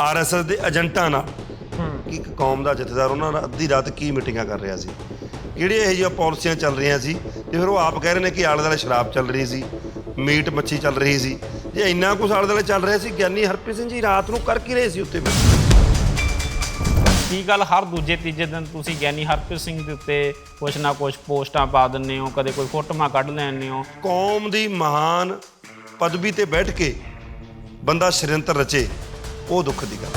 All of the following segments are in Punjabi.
ਆਰਐਸਐਸ ਦੇ ਏਜੰਟਾਂ ਨਾਲ ਕਿ ਇੱਕ ਕੌਮ ਦਾ ਜਥੇਦਾਰ ਉਹਨਾਂ ਨਾਲ ਅੱਧੀ ਰਾਤ ਕੀ ਮੀਟਿੰਗਾਂ ਕਰ ਰਿਹਾ ਸੀ? ਕਿਹੜੀਆਂ ਇਹੋ ਜਿਹੀਆਂ ਪਾਲਿਸੀਆਂ ਚੱਲ ਰਹੀਆਂ ਸੀ? ਤੇ ਫਿਰ ਉਹ ਆਪ ਕਹਿ ਰਹੇ ਨੇ ਕਿ ਆਲੇ ਦੁਆਲੇ ਸ਼ਰਾਬ ਚੱਲ ਰਹੀ ਸੀ ਮੀਟ ਮੱਛੀ ਚੱਲ ਰਹੀ ਸੀ। ਜੇ ਇੰਨਾ ਕੁਛ ਆਲੇ ਦੁਆਲੇ ਚੱਲ ਰਿਹਾ ਸੀ ਗਿਆਨੀ ਹਰਪ੍ਰੀਤ ਸਿੰਘ ਜੀ ਰਾਤ ਨੂੰ ਕਰ ਕੀ ਰਹੇ ਸੀ ਉੱਤੇ? ਕੀ ਗੱਲ ਹਰ ਦੂਜੇ ਤੀਜੇ ਦਿਨ ਤੁਸੀਂ ਗਿਆਨੀ ਹਰਪ੍ਰੀਤ ਸਿੰਘ ਦੇ ਉੱਤੇ ਕੁਛ ਨਾ ਕੁਛ ਪੋਸਟਾਂ ਪਾ ਦਿੰਦੇ ਹੋ ਕਦੇ ਕੋਈ ਫੋਟੋਆਂ ਕੱਢ ਲੈਂਦੇ ਹੋ? ਕੌਮ ਦੀ ਮਹਾਨ ਪਦਵੀ ਤੇ ਬੈਠ ਕੇ ਬੰਦਾ ਸ਼੍ਰੇੰਤਰ ਰਚੇ। ਉਹ ਦੁੱਖ ਦੀ ਗੱਲ।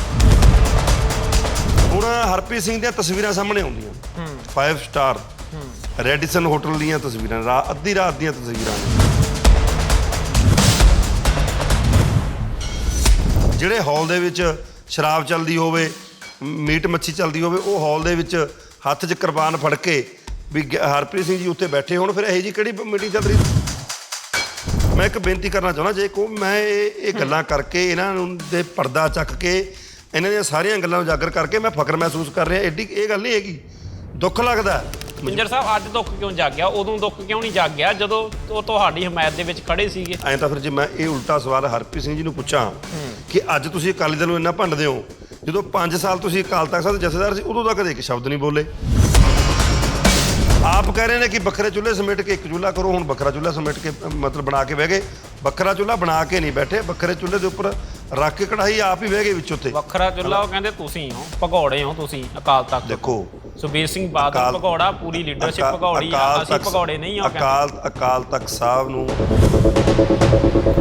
ਹੁਣ ਹਰਪ੍ਰੀਤ ਸਿੰਘ ਦੀਆਂ ਤਸਵੀਰਾਂ ਸਾਹਮਣੇ ਆਉਂਦੀਆਂ। 5 ਸਟਾਰ ਰੈਡੀਸਨ ਹੋਟਲ ਦੀਆਂ ਤਸਵੀਰਾਂ, ਰਾ, ਅੱਧੀ ਰਾਤ ਦੀਆਂ ਤਸਵੀਰਾਂ। ਨੇ ਜਿਹੜੇ ਹਾਲ ਦੇ ਵਿੱਚ ਸ਼ਰਾਬ ਚੱਲਦੀ ਹੋਵੇ, ਮੀਟ ਮੱਛੀ ਚੱਲਦੀ ਹੋਵੇ, ਉਹ ਹਾਲ ਦੇ ਵਿੱਚ ਹੱਥ 'ਚ ਕਿਰਪਾਨ ਫੜ ਕੇ ਵੀ ਗ- ਹਰਪ੍ਰੀਤ ਸਿੰਘ ਜੀ ਉੱਤੇ ਬੈਠੇ ਹੋਣ, ਫਿਰ ਇਹੋ ਜੀ ਕਿਹੜੀ ਮੀਟਿੰਗ ਚੱਲ ਰਹੀ? ਮੈਂ ਇੱਕ ਬੇਨਤੀ ਕਰਨਾ ਚਾਹੁੰਦਾ ਜੇ ਕੋ ਮੈਂ ਇਹ ਇਹ ਗੱਲਾਂ ਕਰਕੇ ਇਹਨਾਂ ਨੂੰ ਦੇ ਪਰਦਾ ਚੱਕ ਕੇ ਇਹਨਾਂ ਦੀਆਂ ਸਾਰੀਆਂ ਗੱਲਾਂ ਉਜਾਗਰ ਕਰਕੇ ਮੈਂ ਫਖਰ ਮਹਿਸੂਸ ਕਰ ਰਿਹਾ ਏਡੀ ਇਹ ਗੱਲ ਨਹੀਂ ਹੈਗੀ। ਦੁੱਖ ਲੱਗਦਾ। ਮਿੰਜਰ ਸਾਹਿਬ ਅੱਜ ਦੁੱਖ ਕਿਉਂ ਜਾਗਿਆ? ਉਦੋਂ ਦੁੱਖ ਕਿਉਂ ਨਹੀਂ ਜਾਗਿਆ? ਜਦੋਂ ਉਹ ਤੁਹਾਡੀ ਹਮਾਇਤ ਦੇ ਵਿੱਚ ਖੜੇ ਸੀਗੇ। ਐਂ ਤਾਂ ਫਿਰ ਜੇ ਮੈਂ ਇਹ ਉਲਟਾ ਸਵਾਲ ਹਰਪ੍ਰੀਤ ਸਿੰਘ ਜੀ ਨੂੰ ਪੁੱਛਾਂ ਕਿ ਅੱਜ ਤੁਸੀਂ ਅਕਾਲੀ ਦਲ ਨੂੰ ਇੰਨਾ ਭੰਡਦੇ ਹੋ ਜਦੋਂ 5 ਸਾਲ ਤੁਸੀਂ ਅਕਾਲ ਤਖਤ ਸਾਹਿਬ ਜਥੇਦਾਰ ਸੀ ਉਦੋਂ ਤਾਂ ਕਦੇ ਇੱਕ ਸ਼ਬਦ ਨਹੀਂ ਬੋਲੇ। ਆਪ ਕਹਿ ਰਹੇ ਨੇ ਕਿ ਵੱਖਰੇ ਚੁੱਲ੍ਹੇ ਸਮੇਟ ਕੇ ਇੱਕ ਚੁੱਲ੍ਹਾ ਕਰੋ ਹੁਣ ਵੱਖਰਾ ਚੁੱਲ੍ਹਾ ਸਮੇਟ ਕੇ ਅ, ਮਤਲਬ ਬਣਾ ਕੇ ਬਹਿ ਗਏ। ਵੱਖਰਾ ਚੁੱਲ੍ਹਾ ਬਣਾ ਕੇ ਨਹੀਂ ਬੈਠੇ ਵੱਖਰੇ ਚੁੱਲ੍ਹੇ ਦੇ ਉੱਪਰ ਰੱਖ ਕੇ ਕੜਾਈ ਆਪ ਹੀ ਬਹਿ ਗਏ ਵਿੱਚ ਉੱਤੇ ਵੱਖਰਾ ਚੁੱਲਾ ਉਹ ਕਹਿੰਦੇ ਤੁਸੀਂ ਹੋ ਭਗੌੜੇ ਹੋ ਤੁਸੀਂ ਅਕਾਲ ਤਖਤ। ਦੇਖੋ ਸੁਖਬੀਰ ਸਿੰਘ ਬਾਦਲ ਅਕਾਲ- ਭਗੌੜਾ ਪੂਰੀ ਲੀਡਰਸ਼ਿਪ ਅਕਾ- ਭਗੌੜੀ ਆ ਅਕਾਲ ਅਸੀਂ ਤਖ਼ਤ- ਭਗੌੜੇ ਨਹੀਂ ਹੋ ਕਹਿੰਦੇ। ਅਕਾਲ ਅਕਾਲ ਤਖਤ ਸਾਹਿਬ ਨੂੰ